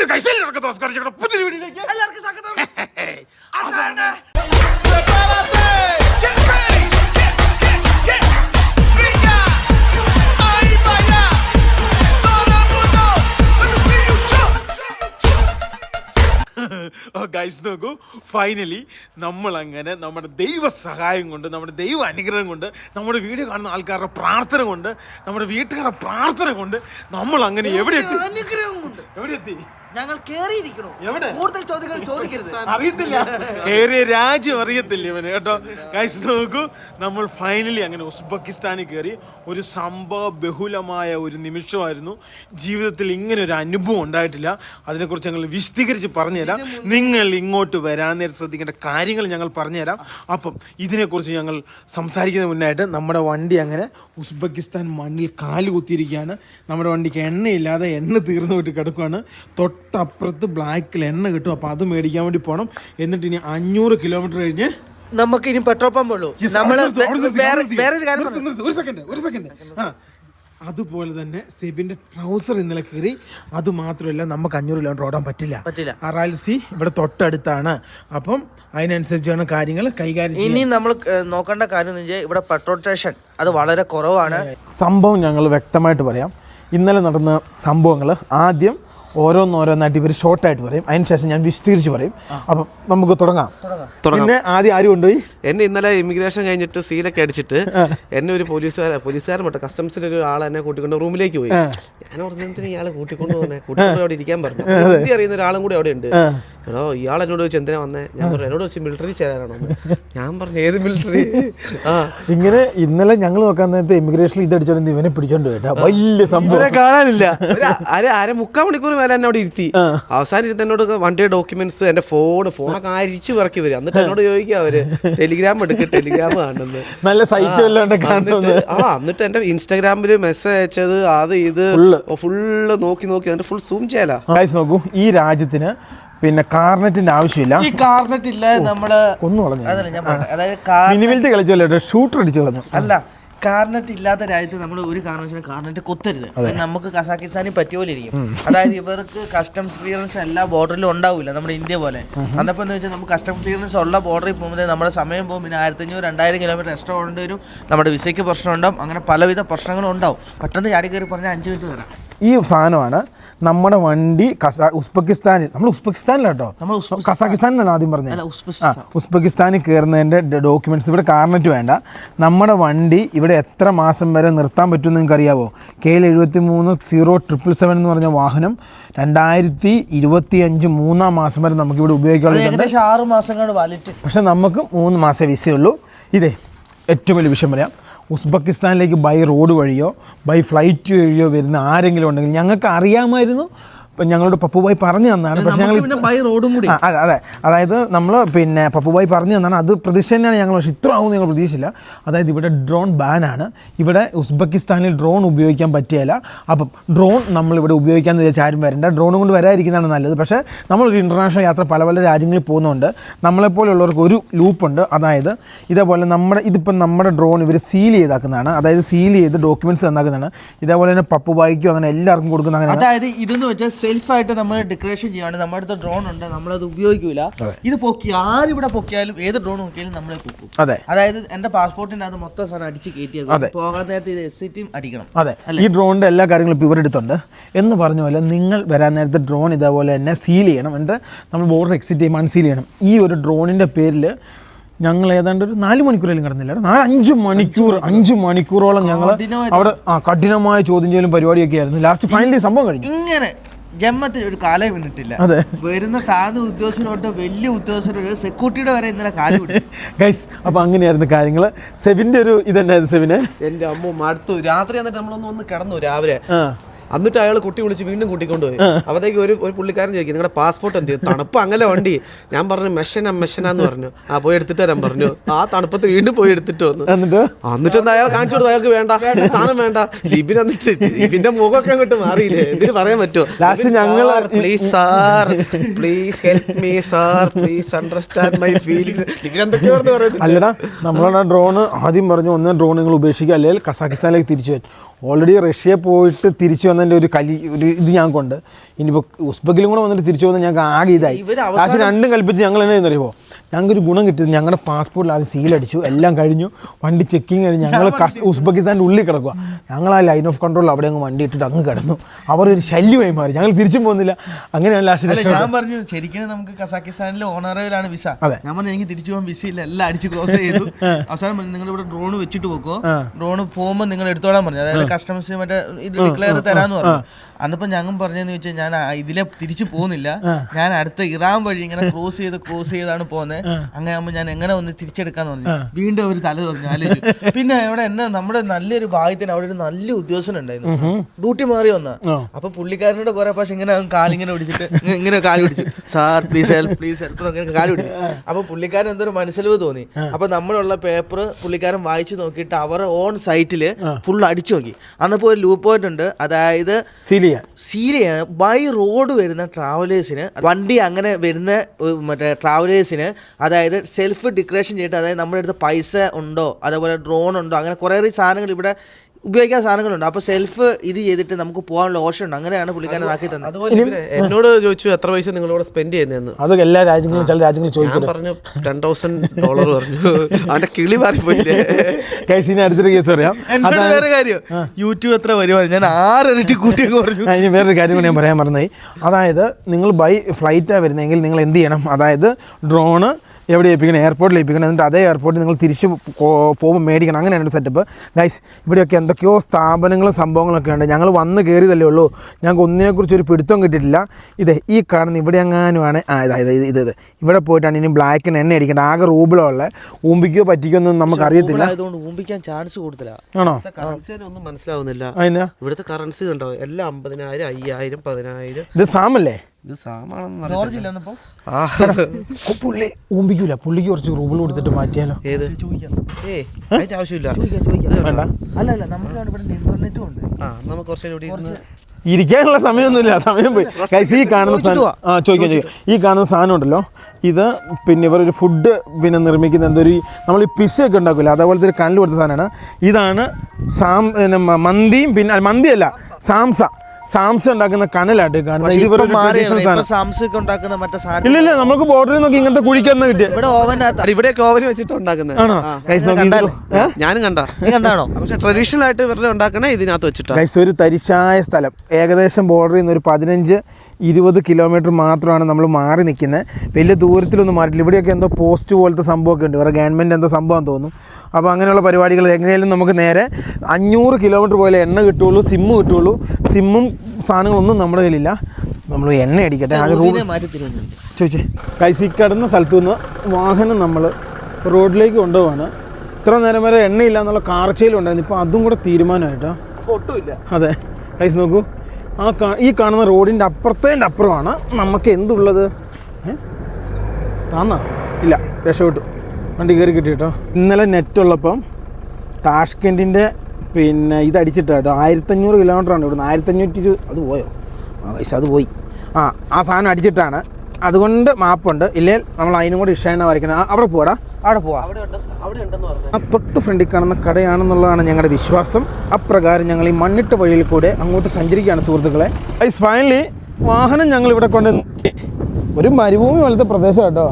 Hello കൈസയിൽ നടക്കുന്ന നമസ്കാരം ഞങ്ങളുടെ പുതിയ വീഡിയോയിലേക്ക് എല്ലാവർക്കും സ്വാഗതം അതാണ്. ഗൈസ് നോക്കൂ. ഫൈനലി നമ്മൾ അങ്ങനെ നമ്മുടെ ദൈവ സഹായം കൊണ്ട് നമ്മുടെ ദൈവ അനുഗ്രഹം കൊണ്ട് നമ്മുടെ വീഡിയോ കാണുന്ന ആൾക്കാരുടെ പ്രാർത്ഥന കൊണ്ട് നമ്മുടെ വീട്ടുകാരുടെ പ്രാർത്ഥന കൊണ്ട് നമ്മൾ അങ്ങനെ എവിടെ എത്തി അനുഗ്രഹം കൊണ്ട്. എവിടെ എത്തി ഞങ്ങൾ കേറിയിരിക്കണോ? കൂടുതൽ ചോദ്യങ്ങൾ ചോദിക്കരുത്. അറിയത്തില്ല. കേറിയ രാജ്യം അറിയത്തില്ല ഇവന് കേട്ടോ? കഴിച്ച് നോക്കൂ. നമ്മൾ ഫൈനലി അങ്ങനെ ഉസ്ബെക്കിസ്ഥാനിൽ കയറി ഒരു സംഭവ ബഹുലമായ ഒരു നിമിഷമായിരുന്നു. ജീവിതത്തിൽ ഇങ്ങനെ ഒരു അനുഭവം ഉണ്ടായിട്ടില്ല. അതിനെക്കുറിച്ച് ഞങ്ങൾ വിശദീകരിച്ച് പറഞ്ഞുതരാം. നിങ്ങൾ ഇങ്ങോട്ട് വരാൻ നേരം ശ്രദ്ധിക്കേണ്ട കാര്യങ്ങൾ ഞങ്ങൾ പറഞ്ഞുതരാം. അപ്പം ഇതിനെക്കുറിച്ച് ഞങ്ങൾ സംസാരിക്കുന്ന മുന്നായിട്ട് നമ്മുടെ വണ്ടി അങ്ങനെ ഉസ്ബെക്കിസ്ഥാൻ മണ്ണിൽ കാൽ കുത്തിയിരിക്കുകയാണ്. നമ്മുടെ വണ്ടിക്ക് എണ്ണയില്ലാതെ എണ്ണ തീർന്നു പോയിട്ട് കിടക്കുകയാണ് തൊട്ടപ്പുറത്ത് ബ്ലാക്കിൽ എണ്ണ കിട്ടും. അപ്പോൾ അത് മേടിക്കാൻ വേണ്ടി പോകണം എന്നിട്ട് ഇനി അഞ്ഞൂറ് കിലോമീറ്റർ കഴിഞ്ഞ് നമുക്ക് ഇനി പെട്രോൾ പമ്പ് ഉള്ളൂ. നമ്മൾ വേറൊരു കാര്യം ഒരു സെക്കൻഡ് ഒരു സെക്കൻഡ് ആ. അതുപോലെ തന്നെ സെബിന്റെ ട്രൗസർ ഇന്നലെ കീറി. അത് മാത്രമല്ല നമുക്ക് അഞ്ഞൂറ് കിലോമീറ്റർ ഓടാൻ പറ്റില്ല. പറ്റില്ല. അറാൽസി ഇവിടെ തൊട്ടടുത്താണ്. അപ്പം അതിനനുസരിച്ചാണ് കാര്യങ്ങൾ കൈകാര്യം. ഇനി നമ്മൾ നോക്കേണ്ട കാര്യം എന്ന് വെച്ചാൽ ഇവിടെ പെട്രോൾ സ്റ്റേഷൻ അത് വളരെ കുറവാണ്. സംഭവം ഞങ്ങൾ വ്യക്തമായിട്ട് പറയാം. ഇന്നലെ നടന്ന സംഭവങ്ങൾ ആദ്യം ഓരോന്നോരോന്നായിട്ട് ഇവർ ഷോർട്ടായിട്ട് പറയും. അതിനുശേഷം ഞാൻ വിശദീകരിച്ച് പറയും. അപ്പം നമുക്ക് തുടങ്ങാം. പിന്നെ ആദ്യം ആര് കൊണ്ടുപോയി? എന്നെ ഇന്നലെ ഇമിഗ്രേഷൻ കഴിഞ്ഞിട്ട് സീലൊക്കെ അടിച്ചിട്ട് എന്നെ ഒരു പോലീസുകാരൻ പോലീസുകാരൻ മറ്റേ കസ്റ്റംസിന്റെ ഒരു ആൾ എന്നെ കൂട്ടിക്കൊണ്ട് റൂമിലേക്ക് പോയി. ഞാൻ ഓർമ്മത്തിന് ഇയാളെ കൂട്ടിക്കൊണ്ട് പോകുന്നേ കൂട്ടിക്കൊണ്ട് അവിടെ ഇരിക്കാൻ പറഞ്ഞു. ഹിന്ദി അറിയുന്ന ഒരാളും കൂടി അവിടെ ഉണ്ട്. എടോ ഇയാൾ എന്നോട് ചോദിച്ചു എന്തിനാ വന്നേ? ഞാൻ പറഞ്ഞു എന്നോട് ചോദിച്ചു മിലിറ്ററി ചേരാനാണോ എന്ന്." ഞാൻ പറഞ്ഞു ഏത് മിലിറ്ററി ആ. ഇങ്ങനെ ഇന്നലെ ഞങ്ങൾ നോക്കാൻ നേരത്തെ ഇമിഗ്രേഷനിൽ ഇത് അടിച്ചോണ്ട് ഇവനെ പിടിച്ചോണ്ട് പോയിട്ടാ വലിയ സംഭവം. കാണാനില്ല. അര അര മുക്കാൽ മണിക്കൂർ മേലെ എന്നെ അവിടെ ഇരുത്തി. അവസാനം ഇരുത്തി എന്നോട് വണ്ടിയുടെ ഡോക്യുമെന്റ്സ് എന്റെ ഫോൺ ഫോണൊക്കെ അരിച്ചു പറക്കി വരും. എന്നിട്ട് എന്നോട് ചോദിക്കുക അവർ ടെലിഗ്രാം എടുക്കുക ടെലിഗ്രാം കാണുന്നത് നല്ല സൈറ്റ് ആ എന്നിട്ട് എന്റെ ഇൻസ്റ്റാഗ്രാമിൽ മെസ്സേജ് അയച്ചത് അത് ഇത് ഫുള്ള്. നോക്കി നോക്കി എന്നിട്ട് ഫുൾ സൂം ചെയ്യാലോ. നോക്കൂ ഈ രാജ്യത്തിന് പിന്നെ കാർണറ്റിന്റെ ആവശ്യമില്ല. ഈ കാർണറ്റ് ഇല്ല നമ്മൾ കൊന്നു കളഞ്ഞു. അതായത് കളിച്ചു ഷൂട്ടർ അടിച്ചു കളഞ്ഞു. അല്ല കാർനെറ്റ് ഇല്ലാത്ത രാജ്യത്ത് നമ്മൾ ഒരു കാരണവശാലും കാർനെറ്റ് കൊത്തരുത്. നമുക്ക് കസാക്കിസ്ഥാനിൽ പറ്റിയ പോലെ ഇരിക്കും അതായത് ഇവർക്ക് കസ്റ്റംസ് ക്ലിയറൻസ് എല്ലാ ബോർഡറിലും ഉണ്ടാവില്ല നമ്മുടെ ഇന്ത്യ പോലെ. അന്നപ്പോൾ എന്ന് വെച്ചാൽ നമുക്ക് കസ്റ്റംസ് ക്ലിയറൻസ് ഉള്ള ബോർഡറിൽ പോകുമ്പോൾ നമ്മുടെ സമയം പോകും. പിന്നെ ആയിരത്തി അഞ്ഞൂറ് രണ്ടായിരം കിലോമീറ്റർ എക്സ്ട്രാ ഓടേണ്ടി വരും. നമ്മുടെ വിസയ്ക്ക് പ്രശ്നം ഉണ്ടാവും അങ്ങനെ പലവിധ പ്രശ്നങ്ങളും ഉണ്ടാവും. പെട്ടെന്ന് ചാടി കയറി പറഞ്ഞാൽ അഞ്ച് മിനിറ്റ് തരാം ഈ സാധനമാണ് നമ്മുടെ വണ്ടി കസാ ഉസ്ബെക്കിസ്ഥാനിൽ. നമ്മൾ ഉസ്ബെക്കിസ്ഥാനിലാട്ടോ നമ്മൾ കസാഖിസ്ഥാനിലാണ് ആദ്യം പറഞ്ഞത്. ആ ഉസ്ബെക്കിസ്ഥാനിൽ കയറുന്നതിന്റെ ഡോക്യുമെന്റ്സ് ഇവിടെ കാർനെറ്റ് വേണ്ട. നമ്മുടെ വണ്ടി ഇവിടെ എത്ര മാസം വരെ നിർത്താൻ പറ്റുമെന്ന് നിങ്ങൾക്ക് അറിയാവോ കെ എൽ എഴുപത്തി മൂന്ന് സീറോ ട്രിപ്പിൾ സെവൻ എന്ന് പറഞ്ഞ വാഹനം രണ്ടായിരത്തി ഇരുപത്തി അഞ്ച് മൂന്നാം മാസം വരെ നമുക്ക് ഇവിടെ ഉപയോഗിക്കാനുള്ളത് ആറ് മാസം പക്ഷെ നമുക്ക് മൂന്ന് മാസമേ വിസയുള്ളൂ. ഇതേ ഏറ്റവും വലിയ വിഷയം പറയാം. ഉസ്ബെക്കിസ്ഥാനിലേക്ക് ബൈ റോഡ് വഴിയോ ബൈ ഫ്ലൈറ്റ് വഴിയോ വരുന്ന ആരെങ്കിലും ഉണ്ടെങ്കിൽ ഞങ്ങൾക്ക് അറിയാമായിരുന്നു. ഞങ്ങളോട് പപ്പുബായി പറഞ്ഞു തന്നാണ്. പക്ഷേ ഞങ്ങൾ ബൈ റോഡും കൂടി. അതെ അതെ. അതായത് നമ്മൾ പിന്നെ പപ്പുബായി പറഞ്ഞു തന്നാണ്. അത് പ്രതീക്ഷ തന്നെയാണ് ഞങ്ങൾ പക്ഷേ ഇത്ര ആവും ഞങ്ങൾ പ്രതീക്ഷിച്ചില്ല. അതായത് ഇവിടെ ഡ്രോൺ ബാനാണ് ഇവിടെ ഉസ്ബെക്കിസ്ഥാനിൽ ഡ്രോൺ ഉപയോഗിക്കാൻ പറ്റിയല്ല. അപ്പം ഡ്രോൺ നമ്മളിവിടെ ഉപയോഗിക്കാമെന്ന് വിചാരിച്ച ആരും വരണ്ട. ഡ്രോണും കൊണ്ട് വരാതിരിക്കുന്നതാണ് നല്ലത്. പക്ഷേ നമ്മളൊരു ഇന്റർനാഷണൽ യാത്ര പല പല രാജ്യങ്ങളിൽ പോകുന്നുണ്ട്. നമ്മളെപ്പോലുള്ളവർക്ക് ഒരു ലൂപ്പുണ്ട് അതായത് ഇതേപോലെ നമ്മുടെ ഇതിപ്പം നമ്മുടെ ഡ്രോൺ ഇവർ സീൽ ചെയ്താക്കുന്നതാണ്. അതായത് സീൽ ചെയ്ത് ഡോക്യുമെന്റ്സ് തന്നാക്കുന്നതാണ്. ഇതേപോലെ തന്നെ പപ്പുബായിക്കും അങ്ങനെ എല്ലാവർക്കും കൊടുക്കുന്ന അങ്ങനെ അതായത് ഇതെന്ന് വെച്ചാൽ സെൽഫായിട്ട് നമ്മൾ ഡെക്കറേഷൻ ചെയ്യാണ് നമ്മുടെ അടുത്ത് ഡ്രോൺ ഉണ്ട്. നമ്മളത് ഉപയോഗിക്കൂല. ഇത് പൊക്കി ആരിവിടെ പൊക്കിയാലും ഏത് ഡ്രോൺ നോക്കിയാലും നമ്മളെ പൊക്കും. അതെ. അതായത് എന്റെ പാസ്പോർട്ടിന്റെ അത് മൊത്തം സാധനം അടിച്ച് കയറ്റിയാൽ പോകാൻ നേരത്തെ ഇത് എസ് ടി അടിക്കണം. അതെ. ഈ ഡ്രോണിന്റെ എല്ലാ കാര്യങ്ങളും ഇപ്പോൾ ഇവരെടുത്തുണ്ട് എന്ന് പറഞ്ഞ പോലെ നിങ്ങൾ വരാൻ നേരത്തെ ഡ്രോൺ ഇതേപോലെ തന്നെ സീൽ ചെയ്യണം. എന്നിട്ട് നമ്മൾ ബോർഡർ എക്സിറ്റ് ചെയ്യുമ്പോൾ അൺസീൽ ചെയ്യണം. ഈ ഒരു ഡ്രോണിന്റെ പേരിൽ ഞങ്ങൾ ഏതാണ്ട് ഒരു നാല് മണിക്കൂറേലും കിടന്നില്ല നാല് അഞ്ച് മണിക്കൂർ അഞ്ച് മണിക്കൂറോളം ഞങ്ങൾ അവിടെ ആ കഠിനമായ ചോദ്യം ചെയ്യലും പരിപാടിയൊക്കെ ആയിരുന്നു. ലാസ്റ്റ് ഫൈനലി സംഭവം കഴിഞ്ഞു. ഇങ്ങനെ ജന്മത്തിൽ ഒരു കാലം വീണിട്ടില്ല അതെ. വരുന്ന താഴ്ന്ന ഉദ്യോഗസ്ഥരോട്ട് വലിയ ഉദ്യോഗസ്ഥരോട് സെക്യൂരിറ്റിയുടെ വരെ ഇന്നലെ കാലം വിട്ടു ഗൈസ് അപ്പോൾ അങ്ങനെയായിരുന്നു കാര്യങ്ങൾ സെവിന്റെ ഒരു ഇതന്നെ സെബിന്. എന്റെ അമ്മ മടുത്തു രാത്രി എന്നിട്ട് നമ്മളൊന്ന് ഒന്ന് കിടന്നു രാവിലെ. ആ. എന്നിട്ട് അയാൾ കുട്ടി വിളിച്ച് വീണ്ടും കൂട്ടിക്കൊണ്ടുപോയി. അപ്പോഴത്തേക്ക് ഒരു ഒരു പുള്ളിക്കാരൻ ചോദിക്കും നിങ്ങളുടെ പാസ്പോർട്ട് എന്ത്? ചെയ്യും തണുപ്പ് അങ്ങനെ വണ്ടി. ഞാൻ പറഞ്ഞു മെഷന മെഷനാന്ന് പറഞ്ഞു. ആ പോയി എടുത്തിട്ട് വരാൻ പറഞ്ഞു. ആ തണുപ്പത്ത് വീണ്ടും പോയി എടുത്തിട്ട് വന്നു. എന്നിട്ട്? എന്താ അയാൾ കാണിച്ചു കൊടുത്തു അയാൾക്ക് വേണ്ട. സാധനം വേണ്ട. ലിബിൻ എന്നിട്ട് ലിബിന്റെ മുഖമൊക്കെ അങ്ങോട്ട് മാറിയില്ലേ? എന്തിനു പറയാൻ പറ്റുമോ? Last please sir please help me sir. Please understand my feelings Libin എന്തൊക്കെയാണെന്ന് പറയുന്നത്? അല്ലടാ നമ്മളാണ് ഡ്രോണ് ആദ്യം പറഞ്ഞു ഒന്ന് ഡ്രോൺ നിങ്ങൾ ഉപേക്ഷിക്കുക. അല്ലെങ്കിൽ കസാഖിസ്ഥാനിലേക്ക് തിരിച്ചു വരും. ഓൾറെഡി റഷ്യ പോയിട്ട് തിരിച്ചു വന്ന വന്നതിന്റെ ഒരു കലി ഒരു ഇത് ഞങ്ങൾക്കുണ്ട് ഇനിയിപ്പോൾ ഉസ്ബക്കിലും കൂടെ വന്നിട്ട് തിരിച്ചു വന്ന് ഞങ്ങൾക്ക് ആകെ ഇതായി. രണ്ടും കൽപ്പിച്ച് ഞങ്ങൾ എന്താ ഞങ്ങൾക്കൊരു ഗുണം കിട്ടിയത് ഞങ്ങളുടെ പാസ്പോർട്ടിൽ ആദ്യം സീലടിച്ചു എല്ലാം കഴിഞ്ഞു. വണ്ടി ചെക്കിങ് കഴിഞ്ഞ് ഞങ്ങൾ ഉസ്ബെക്കിസ്ഥാന്റെ ഉള്ളിൽ കിടക്കുക ഞങ്ങൾ ആ ലൈൻ ഓഫ് കൺട്രോൾ അവിടെ അങ്ങ് വണ്ടി ഇട്ടിട്ട് അങ്ങ് കിടന്നു. അവർ ഒരു ശല്യമായി മാറി. ഞങ്ങൾ തിരിച്ചും പോകുന്നില്ല അങ്ങനെയാണ് ലാസ്റ്റ് ഞാൻ പറഞ്ഞു ശരിക്കും നമുക്ക് കസാക്കിസ്ഥാനിലെ ഓണറേലാണ് വിസ. അതെ. ഞാൻ പറഞ്ഞു എനിക്ക് തിരിച്ചു പോകാൻ വിസ ഇല്ല. എല്ലാം അടിച്ച് ക്ലോസ് ചെയ്തു. അവസാനം നിങ്ങൾ ഇവിടെ ഡ്രോൺ വെച്ചിട്ട് പോക്കോ. ഡ്രോൺ പോകുമ്പോൾ നിങ്ങൾ എടുത്തോളാൻ പറഞ്ഞു. അതായത് കസ്റ്റമേഴ്സ് മറ്റേ ഇത് ഡിക്ലെയർ തരാന്ന് പറഞ്ഞു. അന്നിപ്പോ ഞങ്ങൾ പറഞ്ഞതെന്ന് വെച്ചാൽ ഞാൻ ഇതിലെ തിരിച്ചു പോകുന്നില്ല. ഞാൻ അടുത്ത ഇറാൻ വഴി ഇങ്ങനെ ക്രോസ് ചെയ്ത് ക്രോസ് ചെയ്താണ് പോകുന്നത് അങ്ങനെ ആകുമ്പോൾ ഞാൻ എങ്ങനെ ഒന്ന് തിരിച്ചെടുക്കാന്ന് പറഞ്ഞു. വീണ്ടും അവർ തല തുറഞ്ഞു ആലോചിച്ചു. പിന്നെ അവിടെ എന്നെ നമ്മുടെ നല്ലൊരു ഭാഗ്യത്തിന് അവിടെ ഒരു നല്ല ഉദ്യോഗസ്ഥൻ ഉണ്ടായിരുന്നു. ഡ്യൂട്ടി മാറി വന്ന. അപ്പൊ പുള്ളിക്കാരനോട് കുറെ പ്രാവശ്യം ഇങ്ങനെ കാലിങ്ങനെ പിടിച്ചിട്ട് ഇങ്ങനെ കാൽ പിടിച്ചു. Sir please help please help എന്നൊക്കെ കാൽ പിടിച്ചു. അപ്പൊ പുള്ളിക്കാരൻ എന്തൊരു മനസ്സിലവ് തോന്നി. അപ്പൊ നമ്മളുള്ള പേപ്പർ പുള്ളിക്കാരൻ വായിച്ചു നോക്കിയിട്ട് അവർ ഓൺ സൈറ്റിൽ ഫുൾ അടിച്ചു നോക്കി. അന്നപ്പോ ഒരു ലൂപ്പ് പോയിന്റ് ഉണ്ട്. അതായത് സീലിയ. സീലിയ ബൈ റോഡ് വരുന്ന ട്രാവലേഴ്സിന് വണ്ടി അങ്ങനെ വരുന്ന മറ്റേ ട്രാവലേഴ്സിന് അതായത് സെൽഫ് ഡിക്ലറേഷൻ ചെയ്തിട്ട് അതായത് നമ്മുടെ അടുത്ത് പൈസ ഉണ്ടോ അതേപോലെ ഡ്രോൺ ഉണ്ടോ അങ്ങനെ കുറേ സാധനങ്ങൾ ഇവിടെ ഉപയോഗിക്കാൻ സാധനങ്ങളുണ്ട്. അപ്പൊ സെൽഫ് ഇത് ചെയ്തിട്ട് നമുക്ക് പോകാനുള്ള ഓപ്ഷൻ ഉണ്ട്. അങ്ങനെയാണ് പുള്ളിക്കാരൻ ആക്കി തന്നത് അതുപോലെ ഇവർ എന്നോട് ചോദിച്ചു എത്ര പൈസ നിങ്ങളിവിടെ സ്പെൻഡ് ചെയ്യുന്നതെന്ന് അതൊക്കെ എല്ലാ രാജ്യങ്ങളും ചില രാജ്യങ്ങളും ഞാൻ ചോദിക്കും പറഞ്ഞു ടെൻ തൗസൻഡ് ഡോളർ പറഞ്ഞു. അവന്റെ കിളി മാറിപ്പോയില്ലേ. കൈസിനെ അടുത്തൊരു കേസ് പറയാം. എന്നോട് വേറെ കാര്യം. യൂട്യൂബ് എത്ര വരുവാണ് ഞാൻ ആറിരട്ടി കൂട്ടി പറഞ്ഞു. ആ, ഇനി വേറൊരു കാര്യം കൂടി ഞാൻ പറയാൻ മറന്നായി അതായത് നിങ്ങൾ ബൈ ഫ്ലൈറ്റാണ് വരുന്നതെങ്കിൽ നിങ്ങൾ എന്ത് ചെയ്യണം? അതായത് ഡ്രോണ് എവിടെ ഏൽപ്പിക്കണം? എയർപോർട്ടിൽ ഏൽപ്പിക്കണം. എന്നിട്ട് അതേ എയർപോർട്ടിൽ നിങ്ങൾ തിരിച്ച് പോകുമ്പോൾ മേടിക്കണം. അങ്ങനെയാണ് സെറ്റപ്പ് ഗൈസ് ഇവിടെയൊക്കെ എന്തൊക്കെയോ സ്ഥാപനങ്ങളും സംഭവങ്ങളൊക്കെ ഉണ്ട്. ഞങ്ങൾ വന്ന് കയറിയതല്ലേ ഉള്ളൂ. ഞങ്ങൾക്ക് ഒന്നിനെക്കുറിച്ച് ഒരു പിടുത്തം കിട്ടിയിട്ടില്ല. ഇത് ഈ കാണുന്ന ഇവിടെ എങ്ങാനുമാണ് ആ ഇതായത് ഇത് ഇത് ഇവിടെ പോയിട്ടാണ് ഇനി ബ്ലാക്കിന് എണ്ണ അടിക്കേണ്ടത്. ആകെ റൂബിളുള്ള ഊമ്പിക്കോ പറ്റിക്കോ ഒന്നും നമുക്ക് അറിയത്തില്ല. ഊമ്പിക്കാൻ ചാൻസ് ആണോ? ഒന്നും മനസ്സിലാവുന്നില്ല. ഇവിടുത്തെ കറൻസി കണ്ടോ? എല്ലാം അമ്പതിനായിരം അയ്യായിരം പതിനായിരം. ഇത് സാമല്ലേ? ഇത് സാമാണെന്ന് പുള്ളി ഊമ്പിക്കൂല. പുള്ളിക്ക് കുറച്ച് റൂബിൾ കൊടുത്തിട്ട് മാറ്റിയാലോ? ഏത്? ആവശ്യമില്ല? അല്ല നമുക്ക് ഇന്റർനെറ്റും ഉണ്ട്. ആ നമുക്ക് ഇവിടെ ഇരിക്കാനുള്ള സമയമൊന്നുമില്ല. സമയം പോയി. ഈ കാണുന്ന സാധനം ആ ചോദിക്കാം ചോദിക്കാം. ഈ കാണുന്ന സാധനം ഉണ്ടല്ലോ. ഇത് പിന്നെ ഇവർ ഒരു ഫുഡ് പിന്നെ നിർമ്മിക്കുന്ന എന്തൊരു നമ്മൾ ഈ പിസയൊക്കെ ഉണ്ടാക്കില്ല അതേപോലത്തെ ഒരു കല്ല് കൊടുത്ത സാധനമാണ്. ഇതാണ് സാം പിന്നെ മന്തിയും പിന്നെ മന്തിയല്ല. സാംസ. സാംസ ഉണ്ടാക്കുന്ന കനലായിട്ട് കാണുന്നത്. സാംസങ് ഉണ്ടാക്കുന്ന മറ്റേ സാധനം ഇല്ല ഇല്ല നമുക്ക് ബോർഡറിൽ നോക്കി ഇങ്ങനത്തെ കുഴിക്കൊന്നും കിട്ടിയ. ഇവിടെ ഓവനകത്ത് ഇവിടെയൊക്കെ ഓവൻ വെച്ചിട്ട് ഉണ്ടാക്കുന്നത്. ആണോ? ഞാനും കണ്ട. നീ കണ്ടാണോ? പക്ഷെ ട്രഡീഷണൽ ആയിട്ട് ഇവരുടെ ഉണ്ടാക്കണേ ഇതിനകത്ത് വെച്ചിട്ടാ. ഗൈസ് ഒരു തരിശായ സ്ഥലം. ഏകദേശം ബോർഡറിൽ നിന്ന് ഒരു പതിനഞ്ച് ഇരുപത് കിലോമീറ്റർ മാത്രമാണ് നമ്മൾ മാറി നിൽക്കുന്നത്. വലിയ ദൂരത്തിലൊന്നും മാറിയിട്ടില്ല. ഇവിടെയൊക്കെ എന്തോ പോസ്റ്റ് പോലത്തെ സംഭവമൊക്കെ ഉണ്ട്. വേറെ ഗവൺമെന്റ് എന്തോ സംഭവം തോന്നും അപ്പോൾ അങ്ങനെയുള്ള പരിപാടികൾ എങ്ങനെയാലും നമുക്ക് നേരെ അഞ്ഞൂറ് കിലോമീറ്റർ പോലെ എണ്ണ കിട്ടുള്ളൂ സിമ്മ് കിട്ടുള്ളൂ സിമ്മും സാധനങ്ങളൊന്നും നമ്മുടെ കയ്യിലില്ല. നമ്മൾ എണ്ണ അടിക്കട്ടെ. അത് റോഡ് ചോദിച്ചേ. കൈസി കടന്ന സ്ഥലത്തു നിന്ന് വാഹനം നമ്മൾ റോഡിലേക്ക് കൊണ്ടുപോവാണ്. ഇത്ര നേരം വരെ എണ്ണയില്ല എന്നുള്ള കാർച്ചയിലുണ്ടായിരുന്നു ഇപ്പോൾ അതും കൂടെ തീരുമാനമായിട്ടോ. ഒട്ടുമില്ല. അതെ. കൈസ് നോക്കൂ. ആ ഈ കാണുന്ന റോഡിന്റെ അപ്പുറത്തേന്റെ അപ്പുറമാണ്. നമുക്ക് എന്തുള്ളത്? താന്നാ? ഇല്ല രക്ഷപ്പെട്ടു. വണ്ടി കയറി കിട്ടി കേട്ടോ ഇന്നലെ നെറ്റ് ഉള്ളപ്പം താഷ്കെന്റിന്റെ പിന്നെ ഇത് അടിച്ചിട്ട് കേട്ടോ. ആയിരത്തഞ്ഞൂറ് കിലോമീറ്ററാണ് ഇവിടുന്ന്. ആയിരത്തഞ്ഞൂറ്റി അത് പോയോ? ആ പൈസ അത് പോയി. ആ ആ സാധനം അടിച്ചിട്ടാണ്. അതുകൊണ്ട് മാപ്പുണ്ട് ഇല്ലേ നമ്മൾ അതിനും കൂടി ഇഷ്ടമാണ് വരയ്ക്കണം. അവിടെ പോടാ. അവിടെ പോവാ. ഉണ്ട് അവിടെ ഉണ്ടെന്ന് പറഞ്ഞു. ആ തൊട്ട് ഫ്രണ്ടിൽ കാണുന്ന കടയാണെന്നുള്ളതാണ് ഞങ്ങളുടെ വിശ്വാസം. അപ്രകാരം ഞങ്ങൾ ഈ മണ്ണിട്ട വഴിയിൽ കൂടെ അങ്ങോട്ട് സഞ്ചരിക്കുകയാണ് സുഹൃത്തുക്കളെ. ഐസ് ഫൈനലി വാഹനം ഞങ്ങൾ ഇവിടെ കൊണ്ട് ഒരു മരുഭൂമി പോലത്തെ പ്രദേശം കേട്ടോ.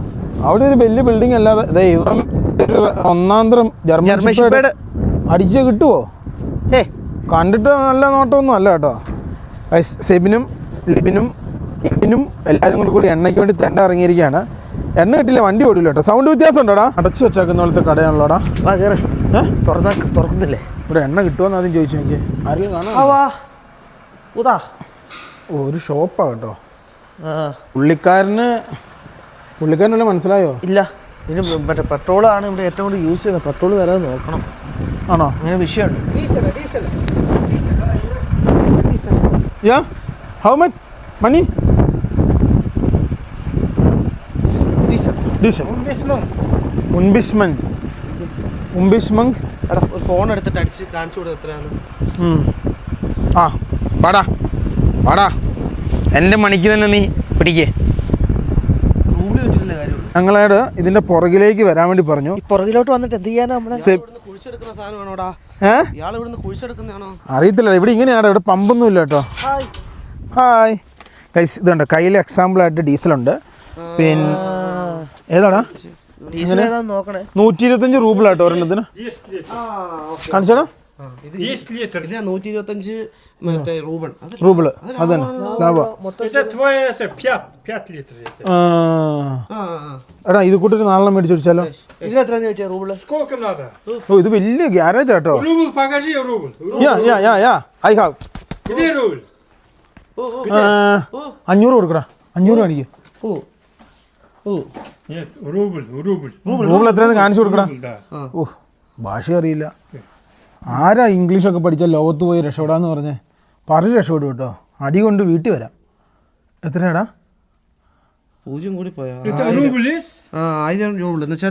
അവിടെ ഒരു വലിയ ബിൽഡിംഗ് അല്ലാതെ ഒന്നാന്തരം ജർമ്മൻ അടിച്ച് കിട്ടുമോ ഏ കണ്ടിട്ട് നല്ല നോട്ടമൊന്നും അല്ല കേട്ടോ. സെബിനും ലിബിനും ഇബിനും എല്ലാവരും കൂടി കൂടി എണ്ണയ്ക്ക് വേണ്ടി തെണ്ട ഇറങ്ങിയിരിക്കുകയാണ്. എണ്ണ കിട്ടില്ല വണ്ടി ഓടില്ല കേട്ടോ. സൗണ്ട് വ്യത്യാസം ഉണ്ടോടാ അടച്ചു വെച്ചേക്കുന്ന പോലത്തെ കടയാണല്ലോടാ. വാ കേറ്. ഏ? തുറന്നാ തുറക്കുന്നില്ലേ? ഇവിടെ എണ്ണ കിട്ടുമെന്ന് ആദ്യം ചോദിച്ചു എനിക്ക് ആരെങ്കിലും കാണാം ഓ ഒരു ഷോപ്പാ കേട്ടോ. ആ. പുള്ളിക്കാരന് പുള്ളിക്കാരനല്ല മനസ്സിലായോ? ഇല്ല. ഇതിന് മറ്റേ പെട്രോൾ ആണ് ഇവിടെ ഏറ്റവും കൂടുതൽ യൂസ് ചെയ്യുന്നത്. പെട്രോൾ വരാതെ നോക്കണം. ആണോ? അങ്ങനെ വിഷയമുണ്ട്. Yeah how much money diesel ഉൻബിഷ്മൻ ഉംബിഷ്മങ് എടാ ഒരു ഫോൺ എടുത്തിട്ട് അടിച്ച് കാണിച്ചു കൊടുത്ത് എത്രയാണ് ആ പാടാ പാടാ എന്റെ മണിക്ക് തന്നെ നീ പിടിക്കേ. റൂമിൽ വെച്ചിട്ടില്ല കാര്യം. ഞങ്ങളോട് ഇതിന്റെ പുറകിലേക്ക് വരാൻ വേണ്ടി പറഞ്ഞു. ഈ പുറകിലോട്ട് വന്നിട്ട് എന്ത് ചെയ്യാനാ നമ്മളെ? കുഴിച്ചെടുക്കുന്ന സാധനമാണോടാ ഏ? ഇയാൾ ഇവിടുന്ന് കുഴിച്ചെടുക്കുന്നതാണോ? അറിയത്തില്ല ഇവിടെ ഇങ്ങനെയാണോ ഇവിടെ പമ്പൊന്നും ഇല്ല കേട്ടോ. ഹായ്. കൈസ് ഇതുണ്ട്. കയ്യിൽ ഡീസൽ ഉണ്ട്. പിന്നെ ഏതാടാ? നൂറ്റി ഇരുപത്തഞ്ച് റൂബിളാട്ടോ ഒരെണ്ണത്തിന്? കാണിച്ചാ ഇത് കൂട്ടൊരു നാളെ മേടിച്ചു വെച്ചാലോ ഓ. ഇത് വലിയ ഗ്യാരേജ് കേട്ടോ അഞ്ഞൂറ് കൊടുക്കടാ. അഞ്ഞൂറ് കാണിക്കും. ഓ. റൂബിൾ റൂബിൾ കാണിച്ചു കൊടുക്കടാ. ഓ ഭാഷ അറിയില്ല. ആരാ ഇംഗ്ലീഷൊക്കെ പഠിച്ച ലോകത്ത് പോയി രക്ഷപ്പെടാന്ന് പറഞ്ഞേ? പറഞ്ഞ് രക്ഷപ്പെടും കേട്ടോ. അടി കൊണ്ട് വീട്ടിൽ വരാം. എത്രയാടാ? പൂജ്യം കൂടി പോയാ?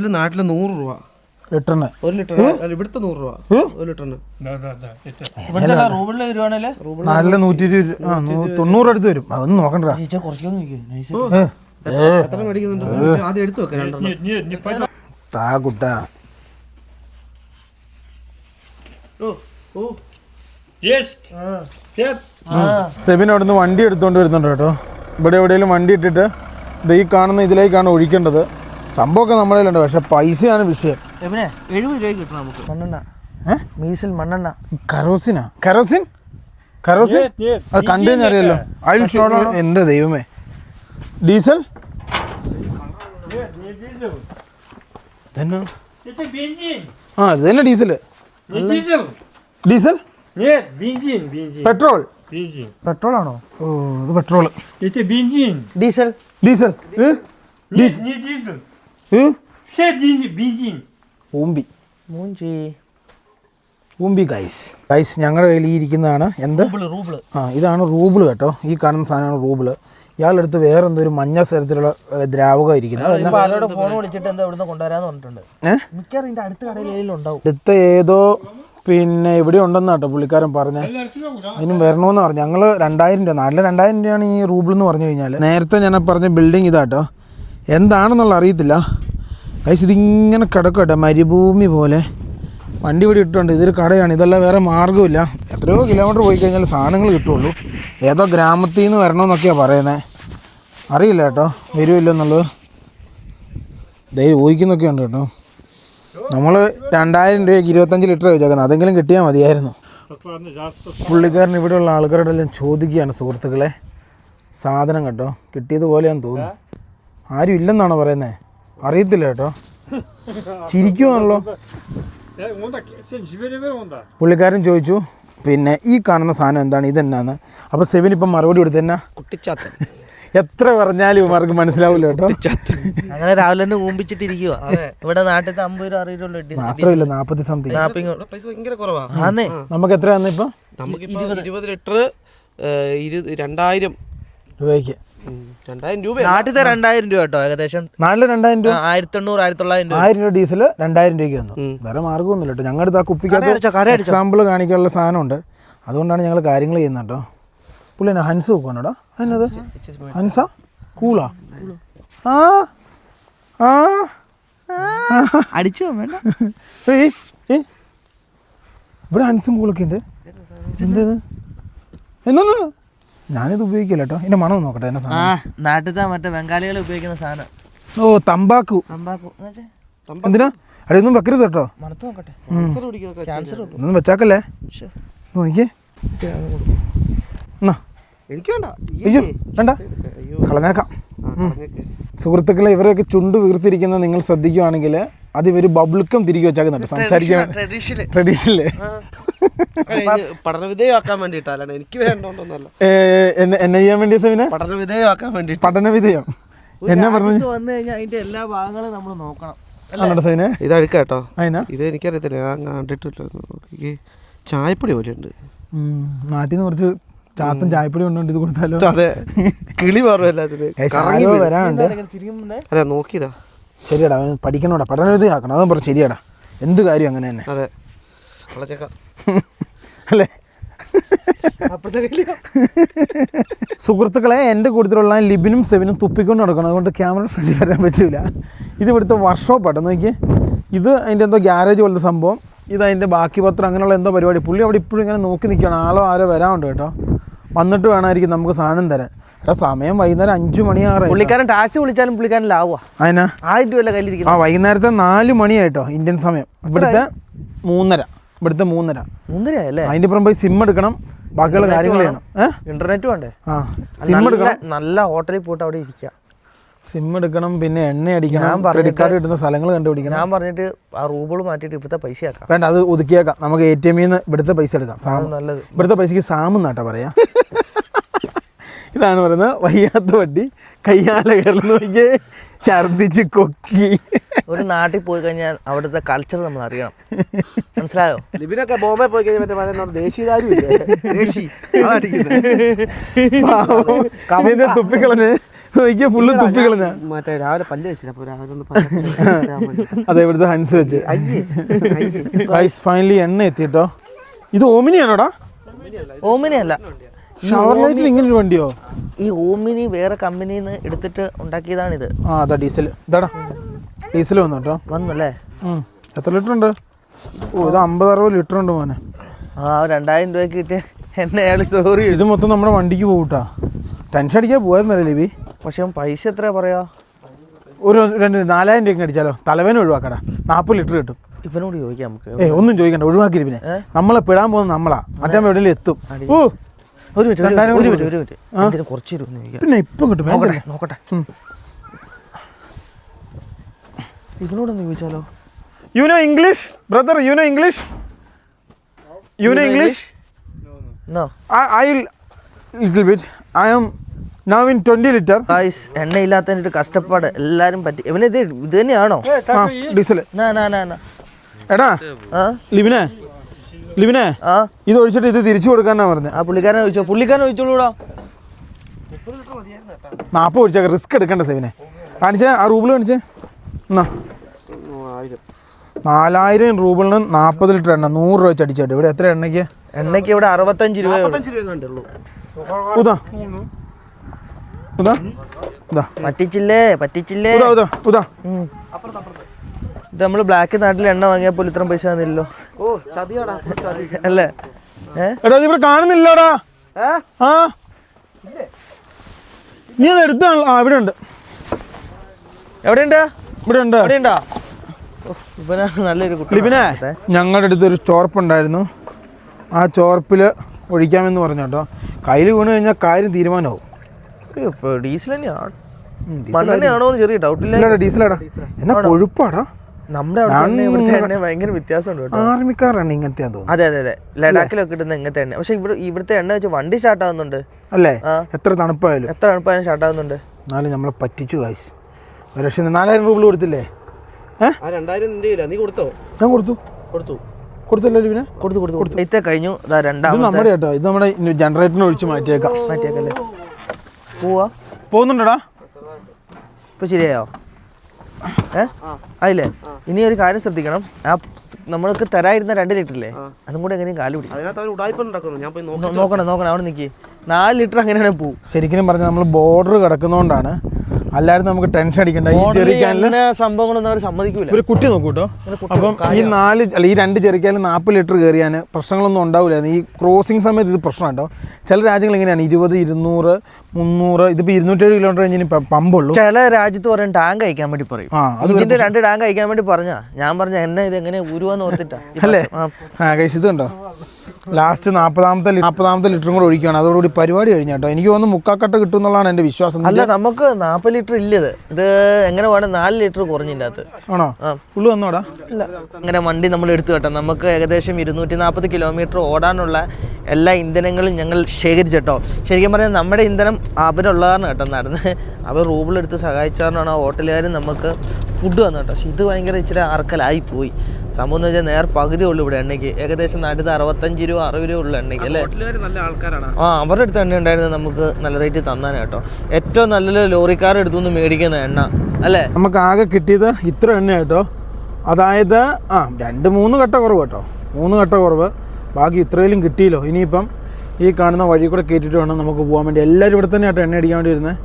നാട്ടിൽ നൂറ് രൂപ. ഒരു ലിറ്റർ ഇവിടുത്തെ നൂറ് രൂപ. ഒരു ലിറ്ററിന്. തൊണ്ണൂറ് അടുത്ത് വരും. അതൊന്നും നോക്കണ്ട. എത്ര മേടിക്കുന്നുണ്ട്? ആദ്യം എടുത്തു താ. സെബിനോടുന്ന് വണ്ടി എടുത്തുകൊണ്ട് വരുന്നുണ്ട് കേട്ടോ. ഇവിടെ എവിടെയെങ്കിലും വണ്ടി ഇട്ടിട്ട് ഇത് ഈ കാണുന്ന ഇതിലേക്കാണ് ഒഴിക്കേണ്ടത്. സംഭവമൊക്കെ നമ്മളെ ഉണ്ട് പക്ഷെ പൈസയാണ് വിഷയം. എഴുപത് രൂപ നമുക്ക്. കരോസിൻ? കരോസിൻ? എന്റെ ദൈവമേ. ഡീസൽ? ആ ഇത് തന്നെ ഡീസൽ ഡീസൽ? പെട്രോൾ? പെട്രോൾ ആണോ ഓ ഇത് പെട്രോൾ ഡീസൽ. ഡീസൽ. ഊമ്പി. മൂഞ്ചി. ഊമ്പി ഗൈസ്. ഗൈസ് ഞങ്ങളുടെ കയ്യിൽ ഈ ഇരിക്കുന്നതാണ് എന്ത് റൂബിൾ. ആ ഇതാണ് റൂബിൾ കേട്ടോ. ഈ കാണുന്ന സാധനമാണ് റൂബിൾ. ഇയാളെടുത്ത് വേറെ എന്തോ ഒരു മഞ്ഞ സ്ഥലത്തിലുള്ള ദ്രാവകമായിരിക്കുന്നത് ദ്രാവകം ഇരിക്കുന്നത് ഫോൺ വിളിച്ചിട്ട് എന്താ ഇവിടുന്ന് കൊണ്ടുവരാന്ന് പറഞ്ഞിട്ടുണ്ട്. ഏ? മിക്കവാറും ഇതിന്റെ അടുത്ത കടയിൽ ഉണ്ടാവും. ഏതോ പിന്നെ ഇവിടെ ഉണ്ടെന്ന് കേട്ടോ പുള്ളിക്കാരൻ പറഞ്ഞ. അതിനും വരണമെന്ന് പറഞ്ഞു. ഞങ്ങൾ രണ്ടായിരം രൂപ നാട്ടിലെ രണ്ടായിരം രൂപയാണ് ഈ റൂബിൾ എന്ന് പറഞ്ഞു കഴിഞ്ഞാൽ നേരത്തെ ഞാൻ പറഞ്ഞ ബിൽഡിംഗ് ഇതാട്ടോ എന്താണെന്നുള്ള അറിയത്തില്ല. കൈസ് ഇതിങ്ങനെ കിടക്കട്ടെ കേട്ടോ മരുഭൂമി പോലെ. വണ്ടി ഇവിടെ ഇട്ടിട്ടുണ്ട്. ഇതൊരു കടയാണ്. ഇതെല്ലാം വേറെ മാർഗമില്ല എത്രയോ കിലോമീറ്റർ പോയി കഴിഞ്ഞാൽ സാധനങ്ങൾ കിട്ടുള്ളൂ. ഏതോ ഗ്രാമത്തിൽ നിന്ന് വരണമെന്നൊക്കെയാണ് പറയുന്നത് അറിയില്ല കേട്ടോ. വരുമല്ലോ എന്നുള്ളത്. ദൈവം ഊഹിക്കുന്നൊക്കെ ഉണ്ട് കേട്ടോ. നമ്മൾ രണ്ടായിരം രൂപയ്ക്ക് ഇരുപത്തഞ്ച് ലിറ്റർ വെച്ചേക്കുന്നത് അതെങ്കിലും കിട്ടിയാൽ മതിയായിരുന്നു. പുള്ളിക്കാരൻ ഇവിടെയുള്ള ആൾക്കാരുടെ എല്ലാം ചോദിക്കുകയാണ് സുഹൃത്തുക്കളെ. സാധനം കേട്ടോ. കിട്ടിയതുപോലെയാന്ന് തോന്നുന്നു. ആരും ഇല്ലെന്നാണ് പറയുന്നത് അറിയത്തില്ല കേട്ടോ. ചിരിക്കുവാണല്ലോ. പുള്ളിക്കാരൻ ചോദിച്ചു പിന്നെ ഈ കാണുന്ന സാധനം എന്താണ്? ഇതെന്നാന്ന്. അപ്പൊ സെവിൻ ഇപ്പൊ മറുപടി കൊടുത്തു കുട്ടിച്ചാത്തൻ. എത്ര പറഞ്ഞാലും ഇവർക്ക് മനസ്സിലാവില്ല കേട്ടോ. അങ്ങനെ രാവിലെ തന്നെ ഊമ്പിച്ചിട്ടിരിക്കുക ഇവിടെ നാട്ടിലത്തെ അമ്പത് രൂപ അറിയില്ലോ മാത്രമില്ല നാപ്പത്തി സംതിങ് പൈസ നമുക്ക് എത്ര ഇപ്പൊ? നമുക്ക് ഇരുപത്. ലിറ്റർ രണ്ടായിരം രൂപയ്ക്ക്. രണ്ടായിരം രൂപ നാട്ടിലത്തെ രണ്ടായിരം രൂപ കേട്ടോ ഏകദേശം. നാട്ടിൽ രണ്ടായിരം രൂപ? ആയിരത്തി എണ്ണൂറ് ആയിരത്തി തൊള്ളായിരം രൂപ. ആയിരം രൂപ ഡീസൽ രണ്ടായിരം രൂപയ്ക്ക് വന്നു വേറെ മാർഗമൊന്നുമില്ല കേട്ടോ. ഞങ്ങളുടെ അടുത്ത് ആ കുപ്പിക്കകത്ത് എക്സാമ്പിൾ കാണിക്കാനുള്ള സാധനമുണ്ട്. അതുകൊണ്ടാണ് ഞങ്ങൾ കാര്യങ്ങൾ ചെയ്യുന്നത് കേട്ടോ. പുള്ളി എന്നാ ഹൻസ് വെക്കുവാണോടാ അതിനത് ഹൻസ കൂളാ? ആ? ആ? അടിച്ചു വേണ്ട. ഇവിടെ ഹൻസും കൂളൊക്കെ ഉണ്ട്. എന്തത് എന്നാ ഞാനിത് ഉപയോഗിക്കില്ല കേട്ടോ എന്റെ മണം നോക്കട്ടെ എന്നെ ആ നാട്ടിലത്തെ മറ്റേ ബംഗാളികൾ ഉപയോഗിക്കുന്ന സാധനം. ഓ തമ്പാക്കു. തമ്പാക്കു എന്തിനാ? അടിയൊന്നും വെക്കരുത് കേട്ടോ മണത്ത് നോക്കട്ടെ. ക്യാൻസർ ഒന്നും വെച്ചാക്കല്ലേ. നോക്കിയേ. എന്നാ എനിക്ക് വേണ്ട. അയ്യോ വേണ്ട. അയ്യോ കളഞ്ഞേക്കാം. ആ, കളഞ്ഞേക്ക്. സുഹൃത്തുക്കളെ ഇവരൊക്കെ ചുണ്ട് വീർത്തിരിക്കുന്നത് നിങ്ങൾ ശ്രദ്ധിക്കുകയാണെങ്കിൽ അത് ഇവർ ബബ്ലിക്കും തിരികെ വെച്ചാക്കുന്നുണ്ട്. സംസാരിക്കാൻ ട്രഡീഷണൽ ട്രഡീഷണൽ പഠനവിധേയമാക്കാൻ വേണ്ടിയിട്ടല്ലാണ് എനിക്ക് വേണ്ടോണ്ടൊന്നല്ല എന്നെ ചെയ്യാൻ വേണ്ടിയ സെവിനെ പഠനവിധേയമാക്കാൻ വേണ്ടി പഠന എന്നെ എന്നാ പറഞ്ഞത്? വന്നു കഴിഞ്ഞാൽ അതിന്റെ എല്ലാ ഭാഗങ്ങളും നമ്മൾ നോക്കണം. ഇത് അഴുക്കാട്ടോ ഇത് എനിക്കറിയത്തില്ല. ഞാൻ കണ്ടിട്ടില്ല. ചായപ്പൊടി പോലെ ഉണ്ട് നാട്ടിൽ നിന്ന് കുറച്ച് ചാത്തും ചായപ്പൊടി കൊണ്ടുകൊണ്ട് ഇത് കൊടുത്താലോ? അതെ. കിളി. വരാനുണ്ട്. അല്ല നോക്കിയതാ. ശരിയടാ അവന് പഠിക്കണോടാ. ഇത് ആക്കണം. അതും പറഞ്ഞു ശരിയാടാ. എന്ത് കാര്യം അങ്ങനെ തന്നെ? അതെ. അല്ലേ? സുഹൃത്തുക്കളെ എന്റെ കൂട്ടത്തിലുള്ള ലിബിനും സെവിനും തുപ്പിക്കൊണ്ട് നടക്കണം. അതുകൊണ്ട് ക്യാമറ ഫ്രണ്ടിൽ വരാൻ പറ്റില്ല ഇത് ഇവിടുത്തെ വർക്ക്ഷോപ്പാട്ടോ നോക്കിയേ. ഇത് അതിന്റെ എന്തോ ഗ്യാരേജ് പോലത്തെ സംഭവം. ഇത് അതിന്റെ ബാക്കി പത്രം അങ്ങനെയുള്ള എന്തോ പരിപാടി. പുള്ളി അവിടെ ഇപ്പോഴും ഇങ്ങനെ നോക്കി നിൽക്കുകയാണ്. ആളോ ആരോ വരാറുണ്ട് കേട്ടോ. വന്നിട്ട് വേണമായിരിക്കും നമുക്ക് സാധനം തരാൻ. എടാ സമയം വൈകുന്നേരം അഞ്ചു മണിയാറ് പുള്ളിക്കാരൻ ടാക്സി വിളിച്ചാലും പുള്ളിക്കാരൻ ലാവുക അതിനാ ആയിരം രൂപ ആ കയ്യിലിരിക്കുന്നത് വൈകുന്നേരത്തെ നാല് മണിയായിട്ടോ ഇന്ത്യൻ സമയം. ഇവിടുത്തെ മൂന്നര. ഇവിടുത്തെ മൂന്നര. മുന്തിരിയല്ലേ അതിന്റെ പുറം പോയി സിം എടുക്കണം. ബാക്കിയുള്ള കാര്യങ്ങൾ ചെയ്യണം. ഇന്റർനെറ്റ് വേണ്ടേ? ആ സിം എടുക്കണം. നല്ല ഹോട്ടലിൽ പോയിട്ട് അവിടെ ഇരിക്കുക സിം എടുക്കണം പിന്നെ എണ്ണ അടിക്കണം ക്രെഡിറ്റ് കാർഡ് കിട്ടുന്ന സ്ഥലങ്ങൾ കണ്ടുപിടിക്കണം. ഞാൻ പറഞ്ഞിട്ട് ആ റൂബിൾ മാറ്റിയിട്ട് ഇവിടുത്തെ പൈസ ആക്കാം. വേണ്ട അത് ഒതുക്കിയേക്കാം. നമുക്ക് എ ടി എമ്മിൽ നിന്ന് ഇവിടുത്തെ പൈസ എടുക്കാം. സാം നല്ലത്. ഇവിടുത്തെ പൈസക്ക് സാം എന്നാട്ടാ പറയാ? ഇതാണ് പറയുന്നത് വയ്യാത്ത വണ്ടി. കയ്യാല കേരളം നോക്കിയേ ഛർദിച്ച് കൊക്കി. ഒരു നാട്ടിൽ പോയി കഴിഞ്ഞാൽ അവിടുത്തെ കൾച്ചർ നമ്മൾ അറിയണം. മനസ്സിലായോ? ലിബിനൊക്കെ ബോംബെ പോയി കഴിഞ്ഞാൽ മറ്റേ പറയുന്ന ദേശീയതാരും ഇല്ലേ ദേശി. പാവം. ഇതിന്റെ തുപ്പിക്കളഞ്ഞ്? നോക്കിയാ ഫുള്ള് തുപ്പിക്കളഞ്ഞ. മറ്റേ രാവിലെ പല്ല് വെച്ചില്ല. അപ്പൊ രാവിലെ ഒന്ന് പല്ല് അതെ ഇവിടുത്തെ ഹൻസ് വെച്ച്. ഫൈനലി എണ്ണ എത്തിട്ടോ? ഇത് ഓമിനിയാണോടാ? ഓമിനി അല്ല ഷവർ ലൈറ്റിൽ ഇങ്ങനെ ഒരു വണ്ടിയോ? ഈ ഓമിനി വേറെ കമ്പനിയിൽ നിന്ന് എടുത്തിട്ട് ഉണ്ടാക്കിയതാണിത്. ആ അതാ ഡീസൽ. ഇതാടാ. ഡീസൽ വന്നു കേട്ടോ. വന്നല്ലേ? അല്ലേ എത്ര ലിറ്റർ ഉണ്ട്? ഓ ഇത് അമ്പത് അറുപത് ലിറ്റർ ഉണ്ട് മോനെ. ആ രണ്ടായിരം രൂപയ്ക്ക് കിട്ടിയ എന്നെ അയാൾ സോറി ഇത് മൊത്തം നമ്മുടെ വണ്ടിക്ക് പോകട്ടാ. ടെൻഷൻ അടിക്കാൻ പോകായിരുന്നല്ലേ ലിബി? പക്ഷെ പൈസ എത്ര പറയാ? ഒരു രണ്ട് നാലായിരം രൂപ അടിച്ചാലോ? തലവേന ഒഴിവാക്കടാ. നാൽപ്പത് ലിറ്റർ കിട്ടും. ഇവനോട് ചോദിക്കാം നമുക്ക്. ഏ ഒന്നും ചോദിക്കണ്ട. ഒഴിവാക്കി പിന്നെ നമ്മളെ പെടാൻ പോകുന്ന നമ്മളാ. മറ്റേ എവിടെയെങ്കിലും എത്തും. ഓ ഒരു മിനിറ്റ് ഒരു മിനിറ്റ്, ഒരു മിനിറ്റ് കുറച്ച് പിന്നെ ഇപ്പം കിട്ടും നോക്കട്ടെ നോക്കട്ടെ. ഇവനോടൊന്ന് ചോദിച്ചാലോ? You know English? Brother you know English? You know. English I little bit. I am now in twenty litre guys എണ്ണയില്ലാത്തതിന്റെ ഒരു കഷ്ടപ്പാട് എല്ലാരും പറ്റി. ഇവനെ ഇത് ഇത് തന്നെയാണോ. ഡീസൽ എടാ ലിബിനെ. ലിബിനെ? ആ. ഇത് ഒഴിച്ചിട്ട് ഇത് തിരിച്ചു കൊടുക്കാനാ പറഞ്ഞത് ആ പുള്ളിക്കാരനെ ഒഴിച്ചോ? പുള്ളിക്കാരനെ ഒഴിച്ചോളൂടാ. നാപ്പത് ഒഴിച്ചേക്ക റിസ്ക് എടുക്കണ്ട സെവിനെ. കാണിച്ചേ ആ റൂബിൾ കാണിച്ചേ. എന്നാ. നാലായിരം. റൂബിളിന് നാൽപ്പത് ലിറ്റർ എണ്ണ നൂറ് രൂപ വെച്ച് അടിച്ചോട്ടെ. ഇവിടെ എത്ര എണ്ണയ്ക്ക്? എണ്ണയ്ക്ക് ഇവിടെ അറുപത്തഞ്ച് രൂപ ഉദാ. ഉദാ. ഉദാ. പറ്റിച്ചില്ലേ? പറ്റിച്ചില്ലേ? ഉദാ ഉദാ ഉദാ. ഇത് നമ്മൾ ബ്ലാക്ക് നാട്ടിൽ എണ്ണ വാങ്ങിയപ്പോൾ ഇത്രയും പൈസ തന്നില്ലല്ലോ. ഓ ചതിയാടാ. ചതി. അല്ലേ? എടാ ഇവിടെ കാണുന്നില്ലടാ. ആ. നീ അത് എടുത്താണല്ലോ ആ ഇവിടെ ഉണ്ട് എവിടെയുണ്ട് ഇവിടെ ഉണ്ട് ഇവനാണ് നല്ലൊരു കുട്ടി ലിബിനെ ഞങ്ങളുടെ അടുത്ത് ഒരു ചോർപ്പുണ്ടായിരുന്നു. ആ ചോർപ്പിൽ ഒഴിക്കാമെന്ന് പറഞ്ഞു കേട്ടോ. കയ്യിൽ വീണ് കഴിഞ്ഞാൽ കാര്യം തീരുമാനമാവും. ഡീസൽ തന്നെയാണ് ഡീസൽ മണ്ണെണ്ണയാണോ ചെറിയ ഡൗട്ടില്ല ഡീസലാടാ. എന്നാ കൊഴുപ്പാടാ. നമ്മുടെ അവിടെ ഭയങ്കര വ്യത്യാസമുണ്ട് ആർമിക്കാരാണ് ഇങ്ങനത്തെ അതെ അതെ അതെ. ലഡാക്കിലൊക്കെ കിട്ടുന്ന ഇങ്ങനത്തെ എണ്ണ. പക്ഷെ ഇവിടെ ഇവിടുത്തെ എണ്ണ വെച്ച് വണ്ടി സ്റ്റാർട്ട് ആവുന്നുണ്ട്. അല്ലേ? എത്ര തണുപ്പായാലും. എത്ര തണുപ്പായാലും സ്റ്റാർട്ട് ആവുന്നുണ്ട്. എന്നാലും നമ്മളെ പറ്റിച്ചു കാശ് ഒരു ലക്ഷം നാലായിരം രൂപ കൊടുത്തില്ലേ? രണ്ടായിരം നീ കൊടുത്തോ? ഞാൻ കൊടുത്തു. കൊടുത്തു. കൊടുത്തല്ലോ കൊടുത്തു കൊടുത്തു കൊടുത്തു. ഇത്തെ കഴിഞ്ഞു. ഇതാ നമ്മുടെ കേട്ടോ. ഇത് നമ്മുടെ ജനറേറ്ററിനെ ഒഴിച്ച് മാറ്റിയേക്കാം. മാറ്റിയേക്കല്ലേ പോവാ. പോകുന്നുണ്ടോടാ? ഇപ്പൊ ശരിയായോ? ഏ? അതില്ലേ ഇനി ഒരു കാര്യം ശ്രദ്ധിക്കണം. ആ നമ്മൾക്ക് തരായിരുന്ന രണ്ട് ലിറ്റർ ഇല്ലേ അതും കൂടെ എങ്ങനെയും കാലു പിടിക്കും. നോക്കണം നോക്കണം. അവിടെ നിൽക്കി നാല് ലിറ്റർ അങ്ങനെയാണ് പോകും ശരിക്കും പറഞ്ഞാൽ നമ്മൾ ബോർഡർ കിടക്കുന്നതുകൊണ്ടാണ് അല്ലായിരുന്നു നമുക്ക് ടെൻഷൻ അടിക്കണ്ട. ഈ ചെറിക്കാനിൽ സംഭവങ്ങളൊന്നും അവർ ഒരു കുട്ടി നോക്കൂ കേട്ടോ അപ്പം ഈ നാല് അല്ല ഈ രണ്ട് ചെറിക്കാനും നാൽപ്പത് ലിറ്റർ കയറിയാൽ പ്രശ്നങ്ങളൊന്നും ഉണ്ടാവില്ല ഈ ക്രോസിംഗ് സമയത്ത് ഇത് പ്രശ്നം കേട്ടോ ചില രാജ്യങ്ങൾ ഇങ്ങനെയാണ്. ഇരുപത് ഇരുന്നൂറ് മുന്നൂറ് ഇതിപ്പോൾ ഇരുന്നൂറ്റേഴ് കിലോമീറ്റർ കഴിഞ്ഞ് പമ്പുള്ളൂ. ചില രാജ്യത്ത് പറയും ടാങ്ക് അയക്കാൻ വേണ്ടി പറയും. ഇതിന്റെ രണ്ട് ടാങ്ക് അയക്കാൻ വേണ്ടി പറഞ്ഞ. ഞാൻ പറഞ്ഞ എന്നെ ഇത് എങ്ങനെ ഉരുവാന്ന് ഓർത്തിട്ടാ? അല്ലേ? ആ, കണ്ടോ ലാസ്റ്റ് നാൽപ്പതാമത്തെ നാൽപ്പതാമത്തെ ലിറ്ററും കൂടെ ഒഴിക്കുകയാണ് അതോടുകൂടി പരിപാടി കഴിഞ്ഞാട്ടോ എനിക്ക് തോന്നുന്നു മുക്കാക്കട്ട കിട്ടും എന്നുള്ളതാണ് എന്റെ വിശ്വാസം. അല്ല നമുക്ക് നാൽപ്പത് ലിറ്റർ ഇല്ല ഇത് ഇത് എങ്ങനെ വേണം? നാല് ലിറ്റർ കുറഞ്ഞിന്റെ അകത്ത്. ആണോ. ഉള്ളു വന്നോടാ? ഇല്ല. അങ്ങനെ വണ്ടി നമ്മൾ എടുത്തു കേട്ടോ. നമുക്ക് ഏകദേശം ഇരുന്നൂറ്റി നാൽപ്പത് കിലോമീറ്റർ ഓടാനുള്ള എല്ലാ ഇന്ധനങ്ങളും ഞങ്ങൾ ശേഖരിച്ചിട്ടോ ശരിക്കും പറഞ്ഞാൽ നമ്മുടെ ഇന്ധനം അവരുള്ളതാണ് കേട്ടോ നടന്ന്. അവർ റൂബിളെടുത്ത് സഹായിച്ചാണ് ആ ഹോട്ടലുകാരും. നമുക്ക് ഫുഡ് വന്നു കേട്ടോ. പക്ഷെ ഇത് ഭയങ്കര ഇച്ചിരി അറക്കലായി പോയി. സംഭവം എന്ന് വെച്ചാൽ നേർ പകുതി ഉള്ളൂ ഇവിടെ എണ്ണയ്ക്ക്. ഏകദേശം നാട്ടിൽ അറുപത്തഞ്ച് രൂപ അറുപത് രൂപ ഉള്ള എണ്ണയ്ക്ക് അല്ലേ? നല്ല ആൾക്കാരാണ്. ആ അവരുടെ അടുത്ത് എണ്ണ ഉണ്ടായിരുന്നത് നമുക്ക് നല്ല റേറ്റ് തന്നാണ് കേട്ടോ. ഏറ്റവും നല്ലൊരു ലോറിക്കാർ എടുത്തുനിന്ന് മേടിക്കുന്ന എണ്ണ അല്ലേ? നമുക്ക് ആകെ കിട്ടിയത് ഇത്ര എണ്ണ കേട്ടോ. അതായത് ആ രണ്ട് മൂന്ന് കട്ട കുറവ് കേട്ടോ. മൂന്ന് കട്ട കുറവ്. ബാക്കി ഇത്രയിലും കിട്ടിയല്ലോ. ഇനിയിപ്പം ഈ കാണുന്ന വഴി കൂടെ കയറ്റിയിട്ട് വേണം നമുക്ക് പോകാൻ വേണ്ടി. എല്ലാവരും ഇവിടെ തന്നെ കേട്ടോ എണ്ണ അടിക്കാൻ വേണ്ടി വരുന്നത്.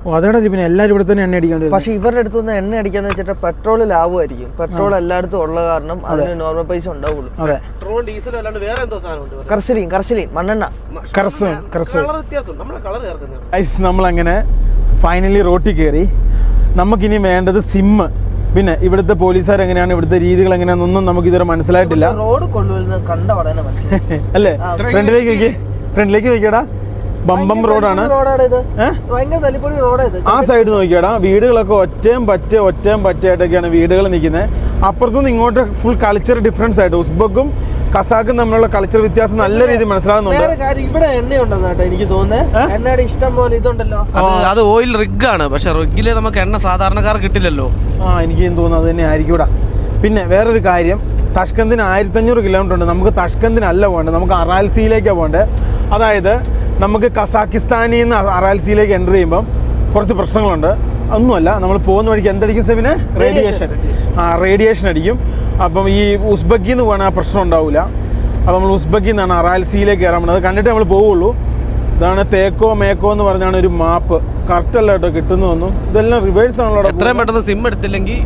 ഓ അതേടാ ലിബിനെ എല്ലാവരും ഇവിടെ തന്നെ എണ്ണ അടിക്കാണ്ട് പക്ഷെ ഇവരുടെ അടുത്ത് നിന്ന് എണ്ണ അടിക്കാന്ന് വെച്ചിട്ട് പെട്രോൾ ലാഭമായിരിക്കും പെട്രോൾ എല്ലായിടത്തും ഉള്ള കാരണം അതിന് നോർമൽ പൈസ ഉണ്ടാവുള്ളൂ. അതെ. പെട്രോൾ ഡീസലും അല്ലാണ്ട് വേറെ എന്തോ സാധനം ഉണ്ട് കർസലീൻ കർസലീൻ മണ്ണെണ്ണ. കളർ ചേർക്കുന്നത് ഗൈസ് നമ്മളങ്ങനെ ഫൈനലി റോട്ടിൽ കയറി. നമുക്കിനി വേണ്ടത് സിമ്മ് പിന്നെ ഇവിടുത്തെ പോലീസുകാർ എങ്ങനെയാണ് ഇവിടുത്തെ രീതികൾ എങ്ങനെയാണെന്നൊന്നും നമുക്ക് ഇതുവരെ മനസ്സിലായിട്ടില്ല. റോഡ് കൊണ്ടുവരുന്നത് കണ്ട അല്ലേ? ഫ്രണ്ടിലേക്ക് നോക്കി ഫ്രണ്ടിലേക്ക് നോക്കിയടാ ബമ്പം റോഡാണ്. ആ സൈഡ് നോക്കിയാടാ. വീടുകളൊക്കെ ഒറ്റയും പറ്റ ഒറ്റയും പറ്റയായിട്ടൊക്കെയാണ് വീടുകൾ നിൽക്കുന്നത് അപ്പുറത്തുനിന്ന് ഇങ്ങോട്ട് ഫുൾ കൾച്ചർ ഡിഫറൻസ് ആയിട്ട്. ഉസ്ബക്കും കസാക്കും തമ്മിലുള്ള കൾച്ചർ വ്യത്യാസം നല്ല രീതിയിൽ മനസ്സിലാകുന്നുണ്ട്. വേറെ കാര്യം ഇവിടെ എണ്ണയുണ്ടെന്ന് കേട്ടോ എനിക്ക് തോന്നുന്നത് എണ്ണയുടെ ഇഷ്ടം പോലെ ഇതുണ്ടല്ലോ. അത് അത് ഓയിൽ റിഗ് ആണ്. പക്ഷെ റിഗിൽ നമുക്ക് എണ്ണ സാധാരണക്കാർ കിട്ടില്ലല്ലോ. ആ എനിക്ക് തോന്നുന്നു അത് തന്നെ ആയിരിക്കൂടാ. പിന്നെ വേറൊരു കാര്യം. തഷ്കന്തിന് ആയിരത്തഞ്ഞൂറ് കിലോമീറ്റർ ഉണ്ട്. നമുക്ക് തഷ്കന്തിനല്ല പോകേണ്ടത്. നമുക്ക് അറാൽസിയിലേക്കാണ് പോകേണ്ടത്. അതായത് നമുക്ക് കസാക്കിസ്ഥാനിൽ നിന്ന് അറാൽസിയിലേക്ക് എന്റർ ചെയ്യുമ്പം കുറച്ച് പ്രശ്നങ്ങളുണ്ട്. ഒന്നുമല്ല നമ്മൾ പോകുന്ന വഴിക്ക് എന്തടിക്കും സെമിന് റേഡിയേഷൻ ആ റേഡിയേഷൻ അടിക്കും. അപ്പം ഈ ഉസ്ബക്കിൽ നിന്ന് പോകണ ആ പ്രശ്നം ഉണ്ടാവില്ല അപ്പം നമ്മൾ ഉസ്ബക്കിൽ നിന്നാണ് അറാൽസിയിലേക്ക് കയറാൻ പോകുന്നത്. അത് കണ്ടിട്ട് നമ്മൾ പോവുള്ളൂ. ഇതാണ് തേക്കോ മേക്കോ എന്ന് പറഞ്ഞാണ് ഒരു മാപ്പ്. കറക്റ്റ് അല്ല കേട്ടോ കിട്ടുന്നതൊന്നും. ഇതെല്ലാം റിവേഴ്സ് ആണല്ലോ എത്രയും പെട്ടെന്ന് സിം എടുത്തില്ലെങ്കിൽ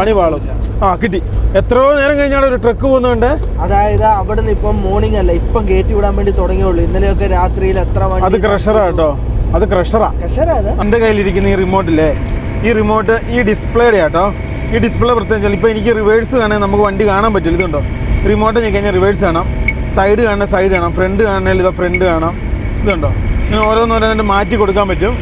പണി പാളും. ആ കിട്ടി. എത്രയോ നേരം കഴിഞ്ഞാണ് ഒരു ട്രക്ക് പോകുന്നുണ്ട് അതായത് അവിടെ നിന്ന് ഇപ്പം മോർണിംഗ് അല്ല ഇപ്പം ഗേറ്റ് വിടാൻ വേണ്ടി തുടങ്ങിയുള്ളൂ. ഇന്നലെയൊക്കെ രാത്രിയിൽ എത്ര അത് ക്രഷറാ കേട്ടോ. അത് ക്രഷറാ ക്രഷറാ എന്റെ കയ്യിലിരിക്കുന്ന ഈ റിമോട്ടില്ലേ ഈ റിമോട്ട് ഈ ഡിസ്പ്ലേയുടെ കേട്ടോ. ഈ ഡിസ്പ്ലേ പ്രത്യേകം ഇപ്പോൾ എനിക്ക് റിവേഴ്സ് കാണാൻ നമുക്ക് വണ്ടി കാണാൻ പറ്റില്ല ഇതുണ്ടോ റിമോട്ട് ഞാൻ കഴിഞ്ഞാൽ റിവേഴ്സ് കാണാം. സൈഡ് കാണാൻ സൈഡ് കാണാം. ഫ്രണ്ട് കാണാൻ ഇതാ ഫ്രണ്ട് കാണാം. ഇതുണ്ടോ ഇങ്ങനെ ഓരോന്നോരോന്നിട്ട് മാറ്റി കൊടുക്കാൻ പറ്റും.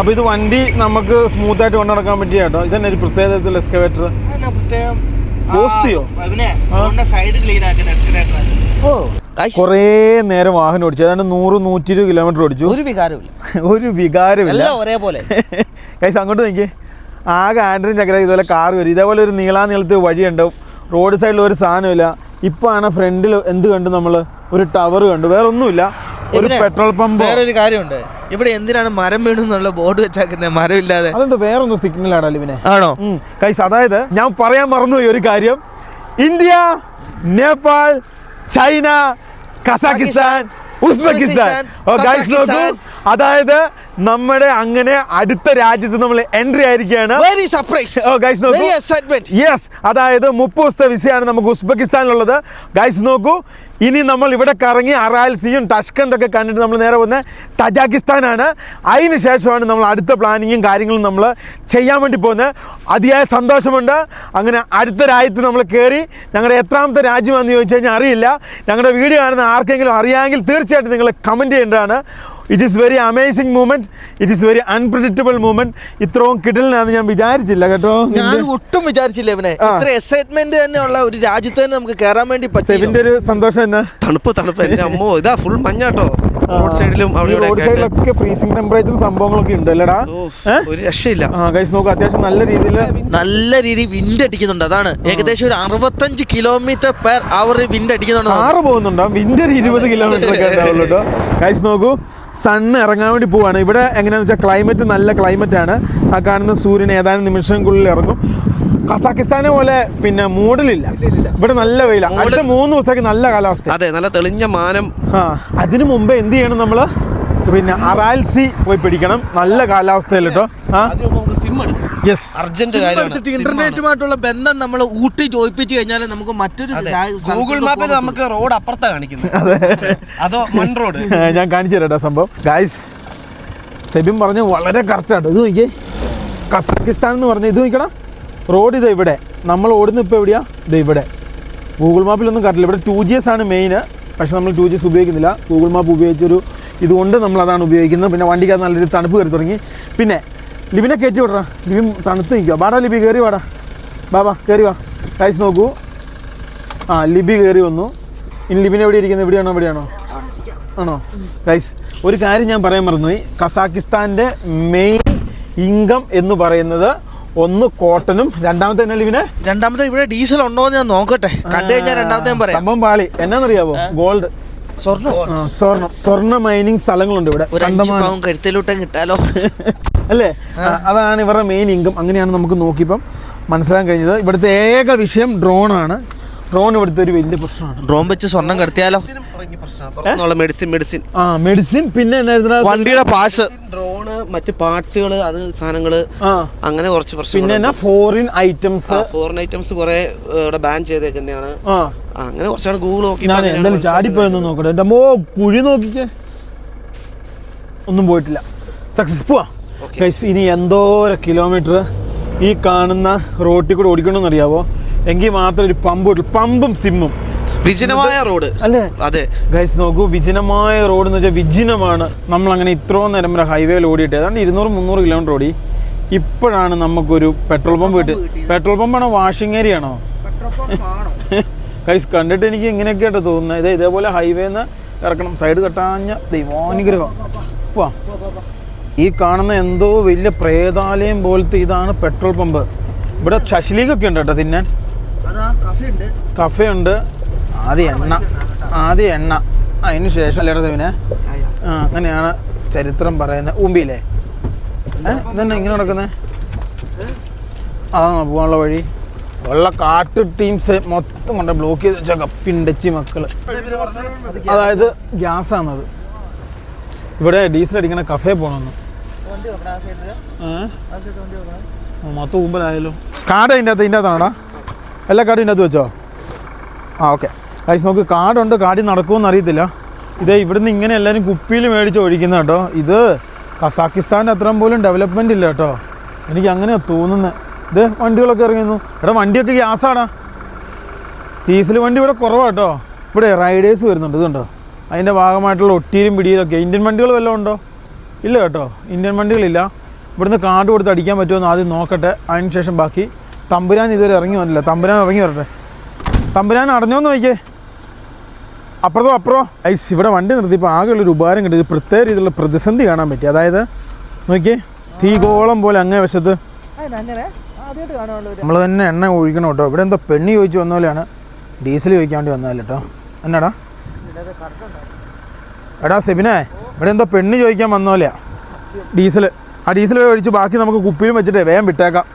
അപ്പോൾ ഇത് വണ്ടി നമുക്ക് സ്മൂത്തായിട്ട് കൊണ്ടു നടക്കാൻ പറ്റിയ കേട്ടോ. ഇതന്നെ ഒരു പ്രത്യേകതരത്തിലുള്ള എക്സ്കവേറ്റർ കൊറേ ബോസ്തിയോ? ഓ. കുറേ നേരം വാഹനം ഓടിച്ചു. ഏതാണ്ട് നൂറ് നൂറ്റി ഇരുപത് കിലോമീറ്റർ ഓടിച്ചു. ഒരു വികാരമില്ല ഒരു വികാരമില്ല ഒരേപോലെ. കൈസ് അങ്ങോട്ട് നോക്കി ആകെ ആൻഡ്രിൻ ചക്ര ഇതുപോലെ കാർ വരും. ഇതേപോലെ ഒരു നീളാ നീളത്തിൽ വഴിയുണ്ട് റോഡ് സൈഡിൽ ഒരു സാധനമില്ല ഇപ്പൊ ആണ് ഫ്രണ്ടിൽ എന്ത് കണ്ടു നമ്മൾ ഒരു ടവർ കണ്ടു. വേറെ ഒന്നുമില്ല ഒരു പെട്രോൾ പമ്പ്? വേറൊരു കാര്യമുണ്ട്. ഇവിടെ എന്തിനാണ് മരം വീണു എന്നുള്ള ബോർഡ് വെച്ചാക്കുന്നത്? മരമില്ലാതെ. അതെന്താ വേറൊന്നും സിഗ്നൽ ആണല്ലോ ഇവനെ ആണോ കൈസ് അതായത് ഞാൻ പറയാൻ മറന്നുപോയി ഒരു കാര്യം. India Nepal China Kazakhstan Uzbekistan. നോക്കൂ. അതായത് നമ്മുടെ അങ്ങനെ അടുത്ത രാജ്യത്ത് നമ്മൾ എൻട്രി ആയിരിക്കുകയാണ്. വെരി സർപ്രൈസ് ഓ ഗൈസ് നോക്കൂ. വെരി എക്സൈറ്റ്മെന്റ് യെസ് അതായത് മുപ്പത് ദിവസത്തെ വിസയാണ് നമുക്ക് ഉസ്ബെക്കിസ്ഥാനിലുള്ളത്. ഗൈസ് നോക്കൂ. ഇനി നമ്മൾ ഇവിടെ കറങ്ങി അറാൽസിയും ഒക്കെ കണ്ടിട്ട് നമ്മൾ നേരെ വന്ന് തജാക്കിസ്ഥാനാണ്. അതിന് ശേഷമാണ് നമ്മൾ അടുത്ത പ്ലാനിങ്ങും കാര്യങ്ങളും നമ്മൾ ചെയ്യാൻ വേണ്ടി പോകുന്നത്. അതിയായ സന്തോഷമുണ്ട്. അങ്ങനെ അടുത്ത രാജ്യത്ത് നമ്മൾ കയറി ഞങ്ങളുടെ എത്രാമത്തെ രാജ്യമാണെന്ന് ചോദിച്ചു കഴിഞ്ഞാൽ അറിയില്ല. ഞങ്ങളുടെ വീഡിയോ കാണുന്ന ആർക്കെങ്കിലും അറിയാമെങ്കിൽ തീർച്ചയായിട്ടും നിങ്ങൾ കമന്റ് ചെയ്യേണ്ടതാണ്. It is very amazing movement it is very unpredictable movement ഇത്രയും കിടലിനാന്ന് ഞാൻ വിചാരിച്ചില്ല കേട്ടോ. ഞാൻ ഒട്ടും വിചാരിച്ചില്ല ഇവനെ. ഇത്ര എക്സൈറ്റ്മെന്റ് തന്നെ ഉള്ള ഒരു രാജ്യത്ത് തന്നെ നമുക്ക് കയറാൻ വേണ്ടി പറ്റും ഒരു സന്തോഷം തന്നെ തണുപ്പ് തണുപ്പ് എന്റെ അമ്മോ ഇതാ ഫുൾ മഞ്ഞാട്ടോ. റോഡ് സൈഡിലും റോഡ് സൈഡിലൊക്കെ ഫ്രീസിംഗ് ടെമ്പറേച്ചർ സംഭവങ്ങളൊക്കെ ഉണ്ട് അല്ലടാ ഒരു രക്ഷയില്ല. ആ ഗൈസ് നോക്ക് അത്യാവശ്യം നല്ല രീതിയിൽ നല്ല രീതിയിൽ വിൻഡ് അടിക്കുന്നുണ്ട്. അതാണ്. ഏകദേശം ഒരു അറുപത്തഞ്ച് കിലോമീറ്റർ പെർ അവർ വിൻഡ് അടിക്കുന്നുണ്ട് ആറ് പോകുന്നുണ്ടോ? വിന്റർ ഇരുപത് കിലോമീറ്റർ ഒക്കെ ഉണ്ടാവുള്ളൂ കേട്ടോ. ഗൈസ് നോക്കൂ. സണ്ണ് ഇറങ്ങാൻ വേണ്ടി പോവാണ്. ഇവിടെ എങ്ങനെയാണെന്ന് വെച്ചാൽ ക്ലൈമറ്റ് നല്ല ക്ലൈമറ്റ് ആണ്. ആ കാണുന്ന സൂര്യൻ ഏതാനും നിമിഷങ്ങൾക്കുള്ളിൽ ഇറങ്ങും. കസാക്കിസ്ഥാനെ പോലെ പിന്നെ മൂടലില്ല. ഇവിടെ നല്ല വെയില. അടുത്ത മൂന്ന് ദിവസത്തേക്ക് നല്ല കാലാവസ്ഥ അതെ നല്ല തെളിഞ്ഞ മാനം. ആ അതിനു മുമ്പ് എന്ത് ചെയ്യണം നമ്മൾ? പിന്നെ അറാൽസി പോയി പിടിക്കണം. നല്ല കാലാവസ്ഥയിൽ കേട്ടോ യെസ് അർജന്റ് കാര്യമാണ്. ഇന്റർനെറ്റുമായിട്ടുള്ള ബന്ധം നമ്മൾ ഊട്ടി ജോയിപ്പിച്ച് കഴിഞ്ഞാൽ നമുക്ക് മറ്റൊരു ഗൂഗിൾ മാപ്പിൽ നമുക്ക് റോഡ് അപ്പുറത്താ കാണിക്കുന്നത്. അതോ. മൺ റോഡ്? ഞാൻ കാണിച്ചു തരാം സംഭവം. ഗായ്സ് സെബിൻ പറഞ്ഞ വളരെ കറക്റ്റാണ് ഇത് നോക്കിയേ. കസാക്കിസ്ഥാൻ എന്ന് പറഞ്ഞ ഇത് നോക്കണം റോഡ് ഇത് ഇവിടെ. നമ്മൾ ഓടുന്ന ഇപ്പോൾ എവിടെയാ? ഇത് ഇവിടെ. ഗൂഗിൾ മാപ്പിലൊന്നും കാട്ടില്ല. ഇവിടെ ടു ജി എസ് ആണ് മെയിൻ പക്ഷേ നമ്മൾ ടു ജി എസ് ഉപയോഗിക്കുന്നില്ല. ഗൂഗിൾ മാപ്പ് ഉപയോഗിച്ചൊരു ഇതുകൊണ്ട് നമ്മൾ അതാണ് ഉപയോഗിക്കുന്നത്. പിന്നെ വണ്ടിക്ക് അത് നല്ലൊരു തണുപ്പ് കയറി തുടങ്ങി. പിന്നെ ലിബിനെ കയറ്റി വിടറാ. ലിബിൻ തണുത്ത് നിൽക്കുക വാടാ ലിബി കയറി വാടാ. ബാബാ കയറി വാ. കൈസ് നോക്കൂ. ആ ലിബി കയറി വന്നു. ഇനി ലിബിൻ എവിടെ ഇരിക്കുന്നത്? എവിടെയാണോ എവിടെയാണോ ആണോ? ഗൈസ് ഒരു കാര്യം ഞാൻ പറയാൻ മറന്നുപോയി. കസാക്കിസ്ഥാന്റെ മെയിൻ ഇൻകം എന്ന് പറയുന്നത് ഒന്ന് കോട്ടനും രണ്ടാമത്തെ തന്നെ ഇവനെ രണ്ടാമത്തെ ഇവിടെ ഡീസൽ ഉണ്ടോ എന്ന് ഞാൻ നോക്കട്ടെ. കണ്ടു കഴിഞ്ഞാൽ രണ്ടാമത്തെ ഞാൻ പറയാം. സംഭവം പാളി. എന്നാന്നറിയാവോ? ഗോൾഡ്. സ്വർണം സ്വർണം. സ്വർണ മൈനിങ് സ്ഥലങ്ങളുണ്ട് ഇവിടെ. കരുത്തിലൂട്ടം കിട്ടാലോ? അല്ലേ? അതാണ് ഇവരുടെ മെയിൻ ഇൻകം അങ്ങനെയാണ് നമുക്ക് നോക്കിയപ്പം മനസ്സിലാക്കാൻ കഴിഞ്ഞത്. ഇവിടുത്തെ ഏക വിഷയം ഡ്രോൺ ആണ്. ഡ്രോൺ ഇവിടുത്തെ ഒരു വലിയ പ്രശ്നമാണ്. ഡ്രോൺ വെച്ച് സ്വർണം കടത്തിയാലോ? മെഡിസിൻ മെഡിസിൻ ആ മെഡിസിൻ പിന്നെ എന്നായിരുന്നു വണ്ടിയുടെ പാർട്സ് ഡ്രോണ് മറ്റു പാർട്സുകൾ അത് സാധനങ്ങൾ അങ്ങനെ കുറച്ച് പിന്നെ ഫോറിൻ ഐറ്റംസ് ഫോറിൻ ഐറ്റംസ് കുറെ ഇവിടെ ബാൻ ചെയ്തേക്കുന്നതാണ്. അങ്ങനെ കുറച്ചാണ് ഗൂഗിൾ നോക്കി ഞാൻ എന്തായാലും ചാടിപ്പോയെന്ന് നോക്കട്ടെ. എന്റെ അമ്മോ കുഴി നോക്കിക്കേ. ഒന്നും പോയിട്ടില്ല. സക്സസ് പോവാ. ഇനി എന്തോരം കിലോമീറ്റർ ഈ കാണുന്ന റോട്ടിൽ കൂടെ ഓടിക്കണമെന്ന് അറിയാവോ എങ്കിൽ മാത്രം ഒരു പമ്പ് കിട്ടും പമ്പും സിമ്മും വിജനമായ റോഡ്. അല്ലേ? അതെ. ഗൈസ് നോക്കൂ വിജനമായ റോഡ് എന്ന് വെച്ചാൽ വിജനമാണ്. നമ്മൾ അങ്ങനെ ഇത്രയും നേരം വരെ ഹൈവേയിൽ ഓടിയിട്ട് ഏതാണ്ട് ഇരുന്നൂറ് മുന്നൂറ് കിലോമീറ്റർ ഓടി. ഇപ്പോഴാണ് നമുക്കൊരു പെട്രോൾ പമ്പ് കിട്ടി പെട്രോൾ പമ്പാണോ വാഷിംഗ് ഏരിയ ആണോ ഗൈസ് കണ്ടിട്ട് എനിക്ക് ഇങ്ങനെയൊക്കെയായിട്ട് തോന്നുന്നത് ഇതേ ഇതേപോലെ ഹൈവേന്ന് ഇറക്കണം. സൈഡ് കെട്ടാഞ്ഞ ദൈവാനുഗ്രഹം. വാ ഈ കാണുന്ന എന്തോ വലിയ പ്രേതാലയം പോലത്തെ ഇതാണ് പെട്രോൾ പമ്പ് ഇവിടെ ശശിലീഗൊക്കെ ഉണ്ട് കേട്ടോ തിന്നാൻ? കഫേ ഉണ്ട്. ആദ്യം എണ്ണ. ആദ്യ എണ്ണ. അതിന് ശേഷം അല്ലേടെ ദേവിനെ ആ അങ്ങനെയാണ് ചരിത്രം പറയുന്നത്. ഉമ്പിയില്ലേ ഇതന്നെ ഇങ്ങനെ നടക്കുന്നത് അതാണോ പോകാനുള്ള വഴി? ഉള്ള കാട്ട് ടീംസ് മൊത്തം കൊണ്ട് ബ്ലോക്ക് ചെയ്ത് വെച്ച കപ്പിണ്ടച്ചി മക്കൾ. അതായത് ഗ്യാസാണത്. ഇവിടെ ഡീസൽ അടിക്കണ കഫേ പോകണമെന്ന് മൊത്തം ഊമ്പലായാലോ. കാട് അതിന്റെ അകത്ത് ഇതിന്റെ അകത്താണോടാ? എല്ലാ കാടും ഇതിന്റെ അകത്ത് വെച്ചോ? ആ ഓക്കെ. ഗൈസ് നമുക്ക് കാടുണ്ട്. കാടി നടക്കുമെന്ന് അറിയത്തില്ല. ഇതേ ഇവിടുന്ന് ഇങ്ങനെ എല്ലാവരും കുപ്പിയിൽ മേടിച്ച് ഒഴിക്കുന്ന കേട്ടോ. ഇത് കസാക്കിസ്ഥാന്റെ അത്രയും പോലും ഡെവലപ്മെന്റ് ഇല്ല കേട്ടോ. എനിക്ക് അങ്ങനെയാണ് തോന്നുന്നത് ഇത് വണ്ടികളൊക്കെ ഇറങ്ങുന്നു. എടാ വണ്ടിയൊക്കെ ഗ്യാസാടാ. ഡീസൽ വണ്ടി ഇവിടെ കുറവാണ് കേട്ടോ. ഇവിടെ റൈഡേഴ്സ് വരുന്നുണ്ട്. ഇതുണ്ടോ അതിന്റെ ഭാഗമായിട്ടുള്ള ഒട്ടിയിലും പിടിയിലൊക്കെ. ഇന്ത്യൻ വണ്ടികൾ വല്ലതും ഉണ്ടോ? ഇല്ല കേട്ടോ. ഇന്ത്യൻ വണ്ടികളില്ല. ഇവിടുന്ന് കാർഡ് കൊടുത്ത് അടിക്കാൻ പറ്റുമോ എന്ന് ആദ്യം നോക്കട്ടെ. അതിന് ശേഷം ബാക്കി. തമ്പുരാൻ ഇതുവരെ ഇറങ്ങി വന്നില്ല. തമ്പുരാൻ ഇറങ്ങി വരട്ടെ. തമ്പുരാൻ അടഞ്ഞോന്ന് നോക്കിയേ. അപ്പുറത്തോ അപ്പുറോ. ഐസ് ഇവിടെ വണ്ടി നിർത്തിയപ്പോൾ ആകെയുള്ളൊരു ഉപകാരം കിട്ടി പ്രത്യേക രീതിയിലുള്ള പ്രതിസന്ധി കാണാൻ പറ്റി. അതായത് നോക്കിയേ തീഗോളം പോലെ അങ്ങേ വശത്ത് നമ്മൾ തന്നെ എണ്ണ ഒഴിക്കണം കേട്ടോ. ഇവിടെ എന്തോ പെണ്ണി ചോദിച്ചു വന്ന പോലെയാണ്. ഡീസൽ ചോദിക്കാൻ വേണ്ടി വന്നതല്ല കേട്ടോ എന്നാടാ? എടാ സെബിനെ ഇവിടെ എന്തോ പെണ്ണ് ചോദിക്കാൻ വന്ന പോലെയാ. ഡീസൽ ആ ഡീസൽ ഒഴിച്ച് ബാക്കി നമുക്ക് കുപ്പിയിലും വെച്ചിട്ട് വേഗം വിട്ടേക്കാം.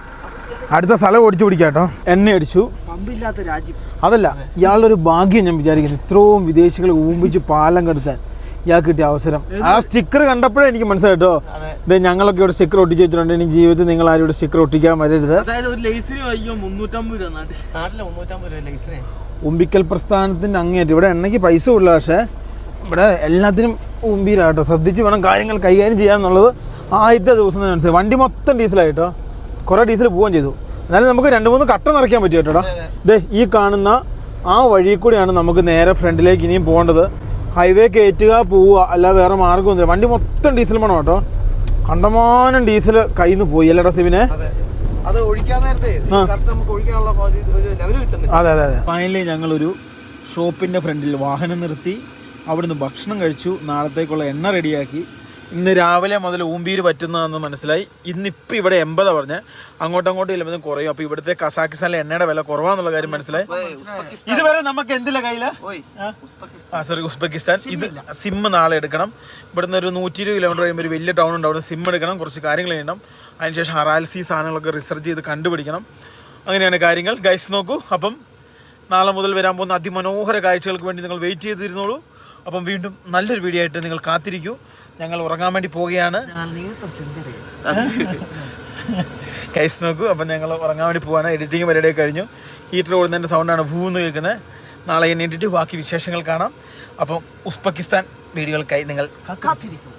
അടുത്ത സ്ഥലം ഓടിച്ചു പിടിക്കാം കേട്ടോ. എണ്ണ അടിച്ചു. പമ്പില്ലാത്ത രാജ്യം. അതല്ല ഇയാളുടെ ഒരു ഭാഗ്യം ഞാൻ വിചാരിക്കുന്നു. ഇത്രയും വിദേശികളെ ഊമ്പിച്ച് പാലം കെടുത്താൻ ഇയാൾ കിട്ടിയ അവസരം. ആ സ്റ്റിക്കർ കണ്ടപ്പോഴേ എനിക്ക് മനസ്സിലായിട്ടോ ദേ ഞങ്ങളൊക്കെ ഇവിടെ സ്റ്റിക്കർ ഒട്ടിച്ച് വെച്ചിട്ടുണ്ട്. ഇനി ജീവിതത്തിൽ നിങ്ങൾ ആരും ഇവിടെ സ്റ്റിക്കർ ഒട്ടിക്കാൻ വരരുത്. അതായത് ഒരു ലേസിന് അയ്യോ മുന്നൂറ്റമ്പത് രൂപ നാട്ടിൽ. നാട്ടിലെ മുന്നൂറ്റമ്പത് രൂപ ലൈസിനെ. ഉമ്പിക്കൽ പ്രസ്ഥാനത്തിന്റെ അങ്ങേറ്റം ഇവിടെ എണ്ണയ്ക്ക് പൈസ ഉള്ള പക്ഷേ ഇവിടെ എല്ലാത്തിനും ഉമ്പിയിലാട്ടോ ശ്രദ്ധിച്ച് വേണം കാര്യങ്ങൾ കൈകാര്യം ചെയ്യാന്നുള്ളത് ആദ്യത്തെ ദിവസം തന്നെ മനസ്സിലായി. വണ്ടി മൊത്തം ഡീസലായിട്ടോ കുറേ ഡീസൽ പോവുകയും ചെയ്തു. എന്നാലും നമുക്ക് രണ്ട് മൂന്ന് കട്ട നിറയ്ക്കാൻ പറ്റും കേട്ടോടാ ദേ ഈ കാണുന്ന ആ വഴി കൂടിയാണ് നമുക്ക് നേരെ ഫ്രണ്ടിലേക്ക് ഇനിയും പോകേണ്ടത്. ഹൈവേ കയറ്റുക പോവുക അല്ല വേറെ മാർഗമൊന്നുമില്ല വണ്ടി മൊത്തം ഡീസൽ വേണം കേട്ടോ. കണ്ടമാനം ഡീസൽ കയ്യിൽ നിന്ന് പോയി അല്ലേടാ സിവിനെ അതെ. അത് കിട്ടുന്നില്ല. അതെ അതെ അതെ. ഫൈനലി ഞങ്ങളൊരു ഷോപ്പിന്റെ ഫ്രണ്ടിൽ വാഹനം നിർത്തി. അവിടുന്ന് ഭക്ഷണം കഴിച്ചു. നാളത്തേക്കുള്ള എണ്ണ റെഡിയാക്കി ഇന്ന് രാവിലെ മുതൽ ഊമ്പീര് പറ്റുന്നതെന്ന് മനസ്സിലായി. ഇന്നിപ്പോൾ ഇവിടെ എൺപതാ പറഞ്ഞ്. അങ്ങോട്ടും അങ്ങോട്ടും ഇല്ലെങ്കിലും കുറയും. അപ്പോൾ ഇവിടുത്തെ കസാക്കിസ്ഥാനിലെ എണ്ണയുടെ വില കുറവാന്നുള്ള കാര്യം മനസ്സിലായി. ഇതുവരെ നമുക്ക് എന്തില്ല കയ്യിൽ? ആ? Sorry Uzbekistan. ഇത് സിം നാളെ എടുക്കണം. ഇവിടുന്ന് ഒരു നൂറ്റി ഇരുപത് കിലോമീറ്റർ കഴിയുമ്പോൾ ഒരു വലിയ ടൗൺ ഉണ്ട് അവിടെ സിം എടുക്കണം കുറച്ച് കാര്യങ്ങൾ ചെയ്യണം. അതിനുശേഷം ഹറാൽസി സാധനങ്ങളൊക്കെ റിസർച്ച് ചെയ്ത് കണ്ടുപിടിക്കണം. അങ്ങനെയാണ് കാര്യങ്ങൾ. ഗൈസ് നോക്കൂ. അപ്പം നാളെ മുതൽ വരാൻ പോകുന്ന അതിമനോഹര കാഴ്ചകൾക്ക് വേണ്ടി നിങ്ങൾ വെയിറ്റ് ചെയ്തിരുന്നോളൂ. അപ്പം വീണ്ടും നല്ലൊരു വീഡിയോ ആയിട്ട് നിങ്ങൾ കാത്തിരിക്കൂ. ഞങ്ങൾ ഉറങ്ങാൻ വേണ്ടി പോവുകയാണ്. കൈസ് നോക്കൂ അപ്പം ഞങ്ങൾ ഉറങ്ങാൻ വേണ്ടി പോവാണ് എഡിറ്റിംഗ് പരിപാടി കഴിഞ്ഞു. ഹീറ്റർ ഓടുന്നതിന്റെ സൗണ്ടാണ് ഭൂ എന്ന് കേൾക്കുന്നത് നാളെ എണ്ണീറ്റിട്ട് ബാക്കി വിശേഷങ്ങൾ കാണാം. അപ്പം ഉസ്ബെക്കിസ്ഥാൻ വീഡിയോകൾക്കായി നിങ്ങൾ കാത്തിരിക്കും.